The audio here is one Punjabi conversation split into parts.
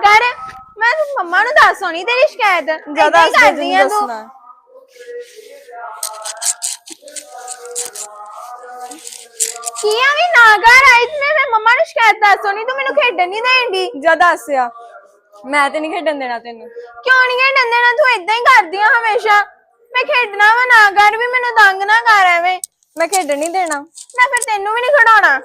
ਕਰ। ਮੈਂ ਤੂੰ ਮੰਮਾ ਨੂੰ ਦੱਸ ਹੋਣੀ ਤੇਰੀ ਸ਼ਿਕਾਇਤ। ਜ਼ਿਆਦਾ ਹੀ ਕਰਦੀ ਆ ਤੂੰ। ਦੱਸਣਾ। ਕੀ ਆ ਵੀ ਨਾ ਕਰ ਆਈ ਤੇ ਮੈਂ ਮੰਮਾ ਨੂੰ ਸ਼ਿਕਾਇਤ ਦੱਸ ਹੋਣੀ ਤੂੰ ਮੈਨੂੰ ਖੇਡਣ ਨਹੀਂ ਦੇਂਦੀ। ਜ਼ਿਆਦਾ ਹੱਸਿਆ ਮੈਂ ਤੇ ਨਹੀਂ ਖੇਡਣ ਦੇਣਾ ਤੈਨੂੰ। ਕਿਉਂ ਨਹੀਂ ਖੇਡਣ ਦੇਣਾ? ਤੂੰ ਇਦਾਂ ਹੀ ਕਰਦੀ ਆ ਹਮੇਸ਼ਾ। ਮੈਂ ਖੇਡਣਾ ਵਾ ਨਾ ਕਰ ਵੀ ਮੈਨੂੰ ਤੰਗ ਨਾ ਕਰ ਐਵੇਂ। ਮੈਂ ਖੇਡਣ ਨਹੀਂ ਦੇਣਾ। ਨਾ ਫਿਰ ਤੈਨੂੰ ਵੀ ਨਹੀਂ ਖੜਾਉਣਾ।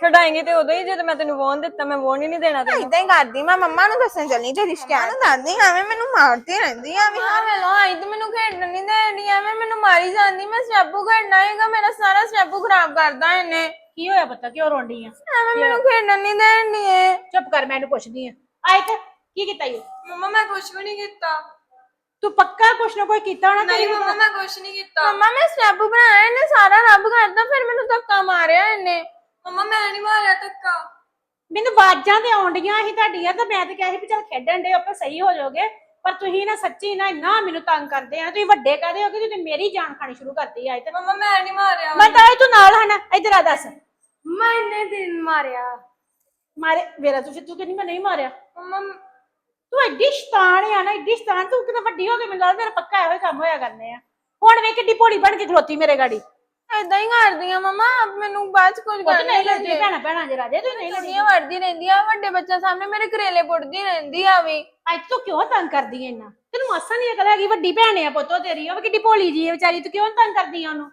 ਖਿਡਾਏਂਗੇ ਤੇ ਉਦੋਂ ਹੀ ਜਦੋਂ ਮੈਂ ਤੈਨੂੰ ਵੋਨ ਦਿੱਤਾ ਮੈਂ ਵੋਨ ਹੀ ਨਹੀਂ ਦੇਣਾ ਤੈਨੂੰ। ਇਦਾਂ ਹੀ ਕਰਦੀ ਮੈਂ ਮੰਮਾ ਨੂੰ ਦੱਸਣ ਚੱਲੀ ਤੇਰੀ ਸ਼ਿਕਾਇਤ ਦੱਸਦੀ ਐਵੇਂ ਮੈਨੂੰ ਮਾਰਦੀ ਰਹਿੰਦੀ ਆ ਵੀ ਹਾਂ ਵੇਲੋ ਆਈ ਤੇ ਮੈਨੂੰ ਖੇਡਣ ਨਹੀਂ ਦੇਣੀ ਐਵੇਂ ਮੈਨੂੰ ਮਾਰੀ ਜਾਂਦੀ ਮੈਂ ਸਟੈਪੂ ਖੇਡਣਾ ਹੈਗਾ ਮੇਰਾ ਸਾਰਾ ਸਟੈਪੂ ਖਰਾਬ ਕਰਦਾ ਇਹਨੇ। ਕੀ ਹੋਇਆ ਪਤਾ ਕਿਉਂ ਰੋਂਦੀ ਆ? ਐਵੇਂ ਮੈਨੂੰ ਖੇਡਣ ਨਹੀਂ ਦੇਣੀ ਏ ਚੁੱਪ ਕਰ ਮੈਂ ਇਹਨੂੰ ਪੁੱਛਦੀ ਆ। ਤੇ ਕੀ ਕੀਤਾ ਇਹ ਮੰਮਾ ਮੈਂ ਕੁਝ ਵੀ ਨਹੀਂ ਕੀਤਾ। ਤੂੰ ਪੱਕਾ ਕੁਛ ਨਾ ਕੋਈ ਕੀਤਾ ਹੋਣਾ ਤੇਰੀ ਮੰਮਾ ਮੈਂ ਕੁਝ ਨਹੀਂ ਕੀਤਾ। ਮੰਮਾ ਮੈਂ ਸਟੈਪੂ ਬਣਾਇਆ ਇਹਨੇ ਸਾਰਾ ਰੱਬ ਕਰਦਾ ਫਿਰ ਮੈਨੂੰ ਧੱਕਾ ਮਾਰਿਆ ਇਹਨੇ। ਮੰਮਾ ਮੈਂ ਨਹੀਂ ਮਾਰਿਆ ਧੱਕਾ। ਮੈਨੂੰ ਆਵਾਜ਼ਾਂ ਤੇ ਆਉਂਦੀਆਂ ਸੀ ਤੁਹਾਡੀਆਂ ਤਾਂ ਮੈਂ ਤੇ ਕਿਹਾ ਸੀ ਵੀ ਚੱਲ ਖੇਡਣ ਦੇ ਆਪੇ ਸਹੀ ਹੋ ਜਾਓਗੇ। ਪਰ ਤੁਸੀਂ ਨਾ ਸੱਚੀ ਨਾ ਇੰਨਾ ਮੈਨੂੰ ਤੰਗ ਕਰਦੇ ਆ ਤੁਸੀਂ ਵੱਡੇ ਕਹਦੇ ਹੋ ਕਿ ਤੁਸੀਂ ਮੇਰੀ ਜਾਨ ਖਾਣੀ ਸ਼ੁਰੂ ਕਰਤੀ ਆਏ ਤੇ ਮੰਮਾ ਮੈਂ ਨਹੀਂ ਮਾਰਿਆ। ਮੈਂ ਤਾਂ ਤੂੰ ਨਾਲ ਹਨਾ ਇੱਧਰ ਆ ਦੱਸ। ਮੈਂ ਇੰਨੇ ਦਿਨ ਮਾਰਿਆ। ਮਾਰੇ ਮੇਰਾ ਤੂੰ ਫਿਰ ਤੂੰ ਕਹਿੰਦੀ ਮੈਂ ਨਹੀਂ ਮਾਰਿਆ। ਮੰਮਾ ਤੂੰ ਐਡੀ ਸ਼ਤਾਨ ਆ ਨਾ ਐਡੀ ਸ਼ਤਾਨ ਤੂੰ ਕਿਤੇ ਵੱਡੀ ਹੋ ਕੇ ਮੈਨੂੰ ਲੱਗਦਾ ਤੇਰਾ ਪੱਕਾ ਇਹੋ ਹੀ ਕੰਮ ਹੋਇਆ ਕਰਨੇ ਆ। ਹੁਣ ਵੇ ਕਿੱਡੀ ਭੋਲੀ ਬਣ ਕੇ ਖਲੋਤੀ ਮੇਰੇ ਗਾੜੀ। ਏਦਾਂ ਹੀ ਕਰਦੀ ਆ ਮਮਾ ਮੈਨੂੰ ਬਾਅਦ ਚ ਕੁਝ ਕਰਨਾ ਨਹੀਂ ਲੜਦੀ ਭੈਣਾ ਭੈਣਾ ਜੇ ਰਾਜੇ ਤੂੰ ਨਹੀਂ ਦੁਨੀਆ ਵੜਦੀ ਰਹਿੰਦੀ ਆ ਵੱਡੇ ਬੱਚਾ ਸਾਹਮਣੇ ਮੇਰੇ ਕਰੇਲੇ ਪੁੱਟਦੀ ਰਹਿੰਦੀ ਆ ਵੀ। ਅੱਜ ਤੂੰ ਕਿਉਂ ਤੰਗ ਕਰਦੀ ਐ ਇੰਨਾ? ਤੈਨੂੰ ਮਾਸਾ ਨਹੀਂ ਅਕਲ ਹੈਗੀ ਵੱਡੀ ਭੈਣ ਆ ਪੁੱਤੋ ਤੇਰੀ ਉਹ ਵੀ ਕਿੱਡੀ ਭੋਲੀ ਜੀ ਐ ਵਿਚਾਰੀ ਤੂੰ ਕਿਉਂ ਤੰਗ ਕਰਦੀ ਆ ਉਹਨੂੰ?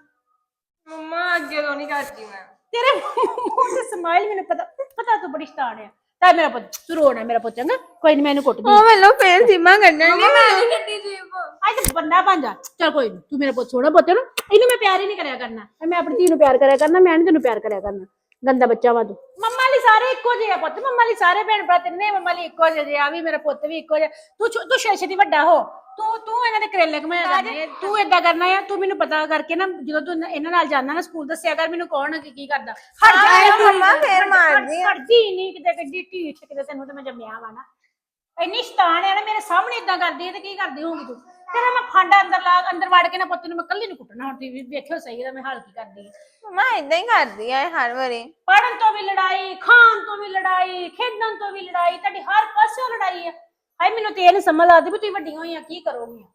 ਮੰਮਾ ਅੱਗੇ ਤੋਂ ਨਹੀਂ ਕਰਦੀ ਮੈਂ। ਤੇਰੇ ਮੂੰਹ ਤੇ ਸਮਾਈਲ ਮੈਨੂੰ ਪਤਾ ਪਤਾ ਤੂੰ ਬੜੀ ਸ਼ਤਾਨ ਆ। ਤਾਂ ਮੇਰਾ ਪੁੱਤ ਤੂੰ ਰੋਣਾ ਮੇਰਾ ਪੁੱਤ ਚੰਗਾ ਕੋਈ ਨਹੀਂ ਮੈਨੂੰ ਕੁੱਟਦੀ ਉਹ ਵੇਲੋ ਫੇਰ ਸੀਮਾ ਕੱਢਣ ਮੰਮਾ ਮੈਂ ਨਹੀਂ ਕੱਢੀ ਜੀਬ ਅੱਜ ਤੇ ਬੰਦਾ ਬਣ ਜਾ। ਚੱਲ ਕੋਈ ਨਹੀਂ ਤੂੰ ਮੇਰਾ ਪੁੱਤ ਛੋੜਾ ਪੁੱਤ ਨੂੰ। ਇਹਨੂੰ ਮੈਂ ਪਿਆਰ ਹੀ ਨਹੀਂ ਕਰਿਆ ਕਰਨਾ। ਮੈਂ ਆਪਣੀ ਧੀ ਨੂੰ ਪਿਆਰ ਕਰਿਆ ਕਰਨਾ ਮੈਂ ਨਹੀਂ ਤੈਨੂੰ ਪਿਆਰ ਕਰਿਆ ਕਰਨਾ। ਗੰਦਾ ਬੱਚਾ ਵਾ ਤੂੰ। ਮੰਮਾ ਲਈ ਸਾਰੇ ਇੱਕੋ ਜਿਹੇ ਆ ਪੁੱਤ ਮੰਮਾ ਲਈ ਸਾਰੇ ਭੈਣ ਭਰਾ ਤਿੰਨੇ ਮੰਮਾ ਲਈ ਇੱਕੋ ਜਿਹੇ ਆ ਵੀ ਮੇਰਾ ਪੁੱਤ ਵੀ ਇੱਕੋ ਜਿਹਾ। ਤੂੰ ਛੋ- ਤੂੰ ਛੇਛੇ ਦੀ ਵੱਡਾ ਹੋ। ਤੂੰ ਤੂੰ ਇਹਨਾਂ ਦੇ ਕਰੇਲੇ ਕਮਾਇਆ ਕਰਨੇ ਆ। ਤੂੰ ਏਦਾਂ ਕਰਨਾ ਆ ਤੂੰ ਮੈਨੂੰ ਪਤਾ ਕਰਕੇ ਨਾ ਜਦੋਂ ਤੂੰ ਇਹਨਾਂ- ਇਹਨਾਂ ਨਾਲ ਜਾਂਦਾ ਨਾ ਸਕੂਲ ਦੱਸਿਆ ਕਰ ਮੈਨੂੰ ਕੌਣ ਆ ਕੀ ਕੀ ਕਰਦਾ। ਹਟ ਜਾ ਹਾਂ, ਯਾਰ, ਮੰਮਾ ਫੇਰ ਮਾਰਦੀ ਆ। ਹਟਦੀ ਨਹੀਂ ਕਿਤੇ ਕਿੱਡੀ ਢੀਠ ਕਿਤੇ ਤੈਨੂੰ ਤੇ ਮੈਂ ਜੰਮਿਆ ਵਾ ਨਾ। ਇੰਨੀ ਸ਼ਤਾਨ ਹੈ ਨਾ ਮੇਰੇ ਸਾਹਮਣੇ ਇਦਾਂ ਕਰਦੀ ਹੈ ਤੇ ਕੀ ਕਰਦੀ ਹੋਊਗੀ ਤੂੰ? ਤੇਰਾ ਮੈਂ ਫਾਂਡਾ ਅੰਦਰ ਲਾ ਅੰਦਰ ਵੜ ਕੇ ਨਾ ਪੁੱਤ ਨੂੰ ਮੈਂ ਕੱਲੀ ਨੂੰ ਕੁੱਟਣਾ ਹੁਣ ਤੁਸੀਂ ਵੇਖਿਓ ਸਹੀ ਇਹਦਾ ਮੈਂ ਹਾਲ ਕੀ ਕਰਦੀ ਹੈ ਮਮਾ ਏਦਾਂ ਹੀ ਕਰਦੀ ਆ ਇਹ ਹਰ ਵਾਰੀ। ਪੜਨ ਤੋਂ ਵੀ ਲੜਾਈ ਖਾਣ ਤੋਂ ਵੀ ਲੜਾਈ ਖੇਡਣ ਤੋਂ ਵੀ ਲੜਾਈ ਤੁਹਾਡੀ ਹਰ ਪਾਸਿਓਂ ਲੜਾਈ ਹੈ ਹਾਏ ਮੈਨੂੰ ਤੇ ਇਹ ਨੀ ਸਮਝ ਲੱਗਦੀ ਵੀ ਤੁਸੀਂ ਵੱਡੀਆਂ ਹੋਈਆਂ ਕੀ ਕਰੋਗੀਆਂ।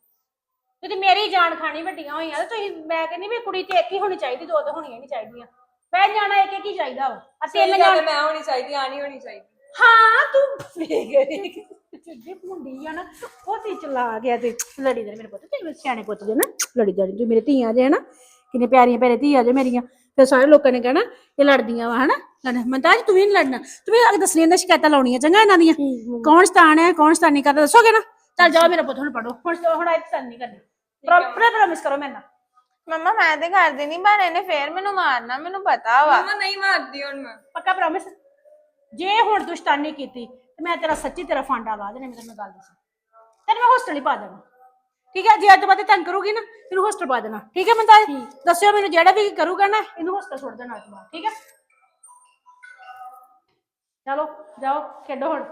ਤੁਸੀਂ ਮੇਰੀ ਜਾਨ ਖਾਣੀ ਵੱਡੀਆਂ ਹੋਈਆਂ ਤੇ ਤੁਸੀਂ ਮੈਂ ਕਹਿੰਦੀ ਵੀ ਕੁੜੀ ਤੇ ਇੱਕ ਹੀ ਹੋਣੀ ਚਾਹੀਦੀ ਦੋ ਤਾਂ ਹੋਣੀਆਂ ਨਹੀਂ ਚਾਹੀਦੀਆਂ। ਮੈਂ ਜਾਣਾ ਇੱਕ ਇੱਕ ਹੀ ਚਾਹੀਦਾ ਵਾ। ਆ ਤਿੰਨ ਜਾਣ ਮੈਂ ਹੋਣੀ ਚਾਹੀਦੀ ਆ ਨਹੀਂ ਹੋਣੀ ਚਾਹੀਦੀ। ਹਾਂ ਤੂੰ ਜਿੱਦੀ ਮੁੰਡੀ ਆ ਨਾ ਬਹੁਤੀ ਚਲਾ ਗਿਆ ਤੇ। ਲੜੀ ਦੇ ਮੇਰੇ ਪੁੱਤ ਤੇ ਸਿਆਣੇ ਪੁੱਤ ਦੇ ਨਾ ਲੜੀ ਦੇ ਤੂੰ ਮੇਰੇ ਧੀਆਂ ਜੇ ਨਾ ਕਿੰਨੇ ਪਿਆਰੀਆਂ ਪਿਆਰੇ ਧੀਆਂ ਜੇ ਮੇਰੀਆਂ। ਤੇ ਸਾਰੇ ਲੋਕਾਂ ਨੇ ਕਹਿਣਾ ਇਹ ਲੜਦੀਆਂ ਵਾ ਹਨਾ? ਲੜ- ਮੈਂ ਤਾਂ ਅੱਜ ਤੂੰ ਵੀ ਨੀ ਲੜਨਾ। ਤੂੰ ਵੀ ਅੱਗੇ ਦੱਸਣੀਆਂ ਨਾ ਸ਼ਿਕਾਇਤਾਂ ਲਾਉਣੀਆਂ ਚੰਗਾ ਇਹਨਾਂ ਦੀਆਂ। ਕੌਣ ਸਤਾਨ ਹੈ ਕੌਣ ਸਤਾਨ ਨਹੀਂ ਕਰਦਾ ਦੱਸੋਗੇ ਨਾ? ਚੱਲ ਜਾਓ ਮੇਰਾ ਪੁੱਤ ਹੁਣ ਪੜੋ ਹੁਣ ਹੁਣ ਇਹ ਸਤਾਨ ਨਹੀਂ ਕਰਨੀ ਪ੍ਰੋਪਰ ਪ੍ਰੋਮਿਸ ਕਰੋ ਮੇਰੇ ਨਾਲ। ਮਮਾ ਮੈਂ ਤੇ ਕਰਦੀ ਨਹੀਂ ਪਰ ਇਹਨੇ ਫੇਰ ਮੈਨੂੰ ਮਾਰਨਾ ਮੈਨੂੰ ਪਤਾ ਵਾ। ਮੰਮਾ ਨਹੀਂ ਮਾਰਦੀ ਹੁਣ ਮੈਂ। ਪੱਕਾ ਪ੍ਰੋਮਿਸ ਜੇ ਹੁਣ ਤੂੰ ਸ਼ਤਾਨੀ ਕੀਤੀ ਤੇ ਮੈਂ ਤੇਰਾ ਸੱਚੀ ਤੇਰਾ ਫਾਂਡਾ ਲਾ ਦੇਣਾ ਮੈਂ ਤੈਨੂੰ ਗੱਲ ਦੱਸਾਂ। ਤੈਨੂੰ ਮੈਂ ਹੋਸਟਲ ਹੀ ਪਾ ਦੇਣਾ। ਠੀਕ ਹੈ ਜੇ ਅੱਜ ਬਾਅਦ ਤੰਗ ਕਰੂਗੀ ਨਾ ਤੈਨੂੰ ਹੋਸਟਲ ਪਾ ਦੇਣਾ। ਠੀਕ ਹੈ ਮੰਤਾਜ ਦੱਸਿਓ ਮੈਨੂੰ ਜਿਹੜਾ ਵੀ ਕਰੂਗਾ ਨਾ ਇਹਨੂੰ ਹੋਸਟਲ ਛੋੜ ਦੇਣਾ ਅੱਜ ਬਾਅਦ ਠੀਕ ਹੈ? ਚਲੋ ਜਾਓ ਖੇਡੋ ਹੁਣ।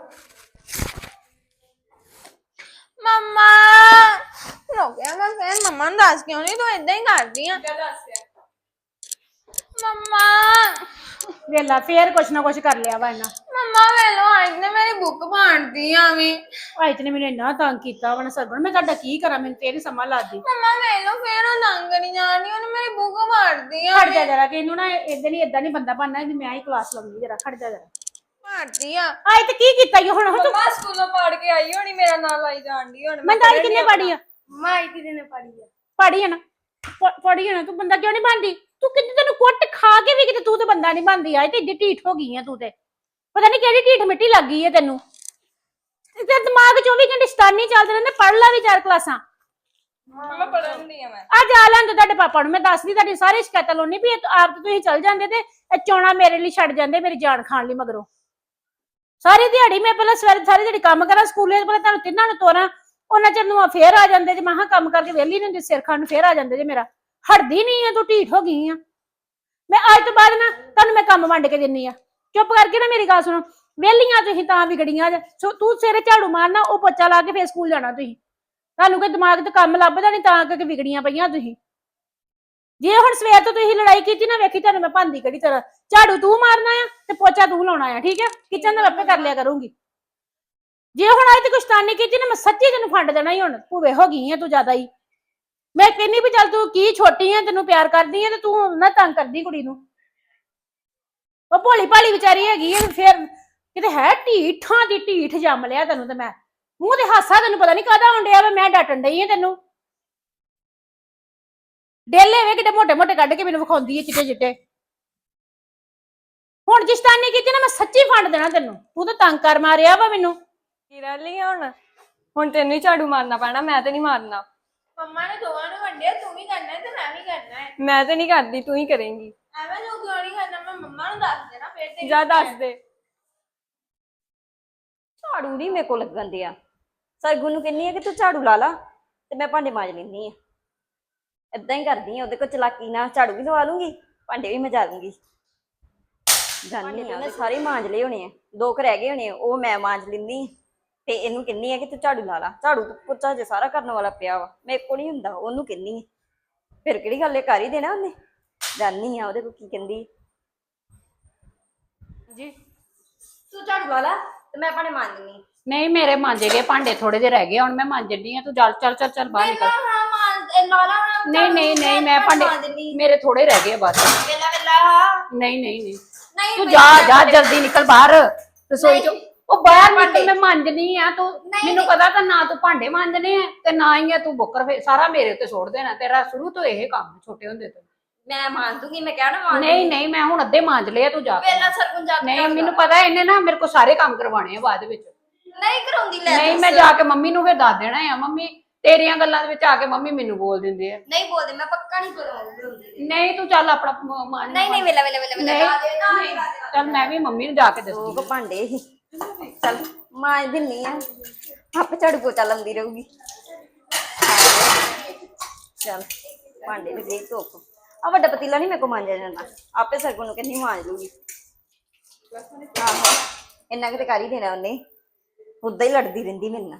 ਮਮਾ ਰੋ ਗਿਆ ਮੈਂ ਫੇਰ। ਮਮਾ ਨੂੰ ਦੱਸ ਕਿਉਂ ਨਹੀਂ ਤੂੰ ਏਦਾਂ ਹੀ ਕਰਦੀ ਆ। ਮਮਾ। ਵੇਲਾ ਫੇਰ ਕੁਛ ਨਾ ਕੁਛ ਕਰ ਲਿਆ ਵਾ ਇਹਨਾਂ। ਮਮਾ ਵੇਲੋ ਅੱਜ ਨੇ ਮੇਰੀ ਬੁੱਕ ਭਾਂਡਦੀ ਆ ਵੀ। ਆਇਤ ਨੇ ਮੈਨੂੰ ਇੰਨਾ ਤੰਗ ਕੀਤਾ ਵਾ ਨਾ ਸਰਗੁਣ ਮੈਂ ਤੁਹਾਡਾ ਕੀ ਕਰਾਂ ਮੈਨੂੰ ਤੇਰੀ ਸਮਝ ਲੱਗਦੀ ਮਮਾ ਵੇਲੋ ਫੇਰ ਉਹ ਲੰਗ ਨਹੀਂ ਜਾਣੀ ਉਹਨੇ ਮੇਰੀ ਬੁੱਕ ਭਾਂਡਦੀ ਆ ਖੜ ਜਾ ਜਰਾ ਕਿ ਇਹਨੂੰ ਨਾ ਇਦਾਂ ਨਹੀਂ ਇਦਾਂ ਨਹੀਂ ਬੰਦਾ ਬਣਨਾ ਇਹਦੀ ਮੈਂ ਹੀ ਕਲਾਸ ਲਾਉਂਗੀ ਜਰਾ ਖੜ ਜਾ ਜਰਾ। ਭਾਂਡਦੀ ਆ। ਆਇਤ ਕੀ ਕੀਤਾ ਈ ਹੁਣ? ਹੁਣ ਤੂੰ ਮੰਮਾ ਸਕੂਲੋਂ ਪੜ ਕੇ ਆਈ ਹੋਣੀ ਮੇਰਾ ਨਾਂ ਲਾਈ ਜਾਣਦੀ ਹੁਣ ਮੈਂ ਤਾਂ ਕਿੰਨੇ ਪੜੀ ਆ? ਮਾਈ ਦੀ ਨੇ ਪੜੀ ਆ? ਪੜੀ ਆ ਨਾ। ਪ- ਪੜੀ ਆ ਨਾ ਤੂੰ ਬੰਦਾ ਕਿਉਂ ਨਹੀਂ ਬਣਦੀ? ਤੂੰ ਕਿਤੇ ਤੈਨੂੰ ਕੁੱਟ ਖਾ ਕੇ ਵੀ ਕਿਤੇ ਤੂੰ ਤੇ ਬੰਦਾ ਨਹੀਂ ਬਣਦੀ ਆਏ ਤੇ ਇੱਡੀ ਢੀਠ ਹੋ ਗਈ ਆ ਤੂੰ ਤੇ। ਪਤਾ ਨਹੀਂ ਕਿਹੜੀ ਢੀਠ ਮਿੱਟੀ ਲੱਗ ਗਈ ਹੈ ਤੈਨੂੰ। ਤੇ ਦਿਮਾਗ 24 ਘੰਟੇ ਸਤਾਨੀ ਚੱਲਦੇ ਰਹਿੰਦੇ ਪੜ ਲੈ ਵੀ ਚਾਰ ਕਲਾਸਾਂ। ਮੰਮਾ ਪੜਨ ਨਹੀਂ ਆ ਮੈਂ। ਅੱਜ ਆ ਲੈਂਦੇ ਤੁਹਾਡੇ ਪਾਪਾ ਨੂੰ ਮੈਂ ਦੱਸਦੀ ਤੁਹਾਡੀ ਸਾਰੀ ਸ਼ਿਕਾਇਤਾਂ ਲਾਉਣੀ ਵੀ ਇਹ ਆਪ ਤੇ ਤੁਸੀਂ ਚੱਲ ਜਾਂਦੇ ਤੇ ਇਹ ਚੋਣਾ ਮੇਰੇ ਲਈ ਛੱਡ ਜਾਂਦੇ ਮੇਰੀ ਜਾਨ ਖਾਣ ਲਈ ਮਗਰੋਂ। ਸਾਰੀ ਦਿਹਾੜੀ ਮੈਂ ਪਹਿਲਾਂ ਸਵੇਰੇ ਸਾਰੀ ਦਿਹਾੜੀ ਕੰਮ ਕਰਾਂ ਸਕੂਲੇ ਪਹਿਲਾਂ ਤੁਹਾਨੂੰ ਤਿੰਨਾਂ ਨੂੰ ਤੋਰਾਂ ਉਹਨਾਂ ਚਿਰ ਨੂੰ ਆ ਫੇਰ ਆ ਜਾਂਦੇ ਜੇ ਮਹਾ ਕੰਮ ਕਰਕੇ ਵਿਹਲੀ ਨਹੀਂ ਹੁੰਦੀ ਸਿਰ ਖਾਣ ਨੂੰ ਫੇਰ ਆ ਜਾਂਦੇ ਜੇ ਮੇਰਾ। ਹਟਦੀ ਨਹੀਂ ਆ ਤੂੰ ਢੀਠ ਹੋ ਗਈ ਆ। ਮੈਂ ਅੱਜ ਤੋਂ ਬਾਅਦ ਨਾ ਤੁਹਾਨੂੰ ਮੈਂ ਕੰਮ ਵੰਡ ਕੇ ਦਿੰਨੀ ਆ। ਚੁੱਪ ਕਰਕੇ ਨਾ ਮੇਰੀ ਗੱਲ ਸੁਣੋ। ਵਿਹਲੀਆਂ ਤੁਸੀਂ ਤਾਂ ਵਿਗੜੀਆਂ ਜੇ। ਸੋ ਤੂੰ ਸਵੇਰੇ ਝਾੜੂ ਮਾਰਨਾ, ਉਹ ਪੋਚਾ ਲਾ ਕੇ ਫੇਰ ਸਕੂਲ ਜਾਣਾ ਤੁਸੀਂ। ਤੁਹਾਨੂੰ ਕੋਈ ਦਿਮਾਗ ਤੇ ਕੰਮ ਲੱਭਦਾ ਨਹੀਂ ਤਾਂ ਕਰਕੇ ਵਿਗੜੀਆਂ ਪਈਆਂ ਤੁਸੀਂ। ਜੇ ਹੁਣ ਸਵੇਰ ਤੋਂ ਤੁਸੀਂ ਲੜਾਈ ਕੀਤੀ ਨਾ, ਵੇਖੀ ਤੁਹਾਨੂੰ ਮੈਂ ਭਾਂਦੀ ਕਿਹੜੀ ਤਰ੍ਹਾਂ। ਝਾੜੂ ਤੂੰ ਮਾਰਨਾ ਆ ਤੇ ਪੋਚਾ ਤੂੰ ਲਾਉਣਾ ਆ, ਠੀਕ ਹੈ ਕਿਚਨ ਦਾ ਮੈਂ ਆਪੇ ਕਰ ਲਿਆ ਕਰੂੰਗੀ। ਜੇ ਹੁਣ ਅੱਜ ਤੇ ਕੁਸ਼ਤਾਨੀ ਕੀਤੀ ਨਾ, ਮੈਂ ਸੱਚੀ ਤੈਨੂੰ ਫੰਡ ਦੇਣਾ ਹੀ ਹੁਣ। ਭੂਵੇ ਹੋ ਗਈ ਆ ਤੂੰ ਜ਼ਿਆਦਾ ਹੀ। ਮੈਂ ਕਹਿੰਨੀ ਵੀ ਚੱਲ ਤੂੰ ਕੀ ਛੋਟੀ ਆ, ਤੈਨੂੰ ਪਿਆਰ ਕਰਦੀ ਆ ਤੇ ਤੂੰ ਨਾ ਤੰਗ ਕਰਦੀ ਕੁੜੀ ਨੂੰ। ਉਹ ਭੋਲੀ ਭਾਲੀ ਵਿਚਾਰੀ ਹੈਗੀ ਆ ਫਿਰ ਕਿਤੇ ਹੈ ਢੀਠਾਂ ਦੀ ਢੀਠ ਜੰਮ ਲਿਆ ਤੈਨੂੰ ਤੇ ਮੈਂ। ਮੂੰਹ ਤੇ ਹਾਸਾ ਤੈਨੂੰ ਪਤਾ ਨਹੀਂ ਕਾਹਦਾ ਹੁੰਦਿਆ ਵਾ ਮੈਂ ਡਟਣ ਡਈ ਆ ਤੈਨੂੰ। ਡੇਲੇ ਵੇ ਕਿਤੇ ਮੋਟੇ ਮੋਟੇ ਕੱਢ ਕੇ ਮੈਨੂੰ ਵਿਖਾਉਂਦੀ ਹੈ ਚਿੱਟੇ ਚਿੱਟੇ। ਹੁਣ ਜਿਸਤਾਨੀ ਕੀਤੀ ਨਾ ਮੈਂ ਸੱਚੀ ਫੰਡ ਦੇਣਾ ਤੈਨੂੰ। ਤੂੰ ਤਾਂ ਤੰਗ ਕਰ ਮਾਰਿਆ ਵਾ ਮੈਨੂੰ। ਕੀ ਰਹਿ ਲਈ ਹੁਣ? ਹੁਣ ਤੈਨੂੰ ਹੀ ਝਾੜੂ ਮਾਰਨਾ ਪੈਣਾ ਮੈਂ ਤੇ ਨਹੀਂ ਮਾਰਨਾ। ਮੰਮਾ ਨੇ ਦੋਵਾਂ ਨੂੰ ਵੰਡਿਆ ਤੂੰ ਵੀ ਕਰਨਾ ਹੈ ਤੇ ਮੈਂ ਵੀ ਕਰਨਾ ਹੈ ਮੈਂ ਤੇ ਨਹੀਂ ਕਰਦੀ ਤੂੰ ਹੀ ਕਰੇਂਗੀ। ਐਵੇਂ ਜੋ ਕਿਉਂ ਨਹੀਂ ਕਰਨਾ ਮੈਂ ਮੰਮਾ ਨੂੰ ਦੱਸ ਦੇਣਾ ਫਿਰ ਤੇ ਜਾ ਦੱਸ ਦੇ। ਝਾੜੂ ਨਹੀਂ ਮੇਰੇ ਕੋਲ ਲੱਗਣ ਦਿਆ। ਸਰਗੁਣ ਨੂੰ ਕਹਿੰਨੀ ਆ ਕਿ ਤੂੰ ਝਾੜੂ ਲਾ ਲਾ ਤੇ ਮੈਂ ਭਾਂਡੇ ਮਾਂਜ ਲੈਂਦੀ ਆ। ਇਦਾਂ ਹੀ ਕਰਦੀ ਆ ਉਹਦੇ ਕੋਲ ਚਲਾਕੀ ਨਾਲ ਝਾੜੂ ਵੀ ਲਵਾ ਲੂੰਗੀ ਭਾਂਡੇ ਵੀ ਮਜਾ ਲੂੰਗੀ। ਜਾਨੀ ਆ ਉਹਨੇ ਸਾਰੇ ਮਾਂਜ ਲਏ ਹੋਣੇ ਆ ਦੋ ਕੁ ਰਹਿ ਗਏ ਹੋਣੇ ਆ ਉਹ ਮੈਂ ਮਾਂਜ ਲੈਂਦੀ ਆ। ਤੇ ਇਹਨੂੰ ਕਹਿੰਨੀ ਆ ਕਿ ਤੂੰ ਝਾੜੂ ਲਾ ਲਾ ਝਾੜੂ ਤਾਂ ਪੁੱਛਾ ਜੇ ਸਾਰਾ ਕਰਨ ਵਾਲਾ ਪਿਆ ਵਾ ਮੇਰੇ ਕੋਲ ਨਹੀਂ ਹੁੰਦਾ ਉਹਨੂੰ ਕਹਿੰਨੀ ਆ। ਫਿਰ ਕਿਹੜੀ ਗੱਲ ਇਹ ਕਰ ਹੀ ਦੇਣਾ ਉਹਨੇ। ਜਾਨੀ ਆ ਉਹਦੇ ਕੋਲ ਕੀ ਕਹਿੰਦੀ। ਜੀ। ਤੂੰ ਝਾੜੂ ਲਾ ਲਾ ਤੇ ਮੈਂ ਮਾਂਜ ਲੈਂਦੀ ਨਹੀਂ ਮੇਰੇ ਮਾਂਜੇ ਗਏ ਭਾਂਡੇ ਥੋੜੇ ਜਿਹੇ ਰਹਿ ਗਏ ਹੁਣ ਮੈਂ ਮਾਂਜਣੀ ਆ ਤੂੰ ਚੱਲ ਚੱਲ ਚੱਲ ਚੱਲ ਬਾਹਰ ਨਿਕਲ। ਹਾਂ ਮਾਂ ਲਾਲਾ ਨਹੀਂ ਨਹੀਂ ਨਹੀਂ ਮੈਂ ਭਾਂਡੇ ਮੇਰੇ ਥੋੜੇ ਰਹਿ ਗਏ ਬਸ ਵੇਲਾ ਵੇਲਾ। ਨਹੀਂ ਨਹੀਂ ਨਹੀਂ। ਤੂੰ ਜਾ ਜਾ ਜਲਦੀ ਨਿਕਲ ਬਾਹਰ। ਰਸੋਈ ਚੋਂ। ਉਹ ਬਾਹਰ ਨਿਕਲ ਮੈਂ ਮਾਂਜਣੀ ਆ ਤੂੰ ਮੈਨੂੰ ਪਤਾ ਤਾਂ ਨਾ ਤੂੰ ਭਾਂਡੇ ਮਾਂਜਣੇ ਆ ਤੇ ਨਾ ਹੀ ਆ ਤੂੰ ਬੁੱਕਰ ਸਾਰਾ ਮੇਰੇ ਉੱਤੇ ਸੁੱਟ ਦੇਣਾ ਤੇਰਾ ਸ਼ੁਰੂ ਤੋਂ ਇਹ ਕੰਮ ਛੋਟੇ ਹੁੰਦੇ ਤੋਂ। ਮੈਂ ਮੰਨ ਦੂੰਗੀ ਮੈਂ ਕਹਿਣਾ ਮੰਨ ਨਹੀਂ ਨਹੀਂ ਮੈਂ ਹੁਣ ਅੱਧੇ ਮਾਂਜ ਲਏ ਆ, ਤੂੰ ਜਾ। ਕੇ। ਵੇਲਾ ਸਰਪੰਚ ਜਾ ਕੇ ਨਹੀਂ ਮੈਨੂੰ ਪਤਾ ਇਹਨੇ ਨਾ ਮੇਰੇ ਕੋਲ ਸਾਰੇ ਕੰਮ ਕਰਵਾਉਣੇ ਆ ਬਾਅਦ ਵਿੱਚ। ਨਹੀਂ ਕਰਾਉਂਦੀ ਲੈ ਨਹੀਂ ਮੈਂ ਜਾ ਕੇ ਮੰਮੀ ਨੂੰ ਫਿਰ ਦੱਸ ਦੇਣਾ ਆ। ਮੰਮੀ ਤੇਰੀਆਂ ਗੱਲਾਂ ਦੇ ਵਿੱਚ ਆ ਕੇ ਮੰਮੀ ਮੈਨੂੰ ਬੋਲ ਦਿੰਦੇ ਆ। ਨਹੀਂ ਬੋਲਦੇ ਮੈਂ ਪੱਕਾ ਨਹੀਂ ਕਰਾਉਂਦੀ ਨਹੀਂ ਤੂੰ ਚੱਲ ਆਪਣਾ ਮ- ਮਾਂਜ ਨਹੀਂ ਨਹੀਂ ਵੇਲਾ ਵੇਲਾ ਵੇਲਾ ਵੇਲਾ ਨਹੀਂ, ਲਾ ਦੇ ਨਾ ਨਹੀਂ, ਚੱਲ ਮੈਂ ਵੀ ਮੰਮੀ ਨੂੰ ਜਾ ਕੇ ਦੱਸਦੀ ਉਹ ਭਾਂਡੇ ਹੀ। ਚੱਲ ਮਾਂਜ ਦਿੰਨੀ ਆ। ਆਪੇ ਝਾੜੂ ਪੋਚਾ ਲੰਦੀ ਰਹੂਗੀ। ਚੱਲ ਭਾਂਡੇ ਵੀ ਦੇਖ ਧੋਪ। ਆ ਵੱਡਾ ਪਤੀਲਾ ਨਹੀਂ ਮੇਰੇ ਕੋ ਮਾਂਜਿਆ ਜਾਂਦਾ। ਆਪੇ ਸਰਗੁਣ ਨੂੰ ਕਹਿੰਦੀ ਮਾਂਜ ਲੂਗੀ। ਆਹੋ ਇੰਨਾ ਕਿਤੇ ਕਰ ਹੀ ਦੇਣਾ ਉਹਨੇ। ਉਦਾਂ ਹੀ ਲੜਦੀ ਰਹਿੰਦੀ ਮੇਰੇ ਨਾਲ।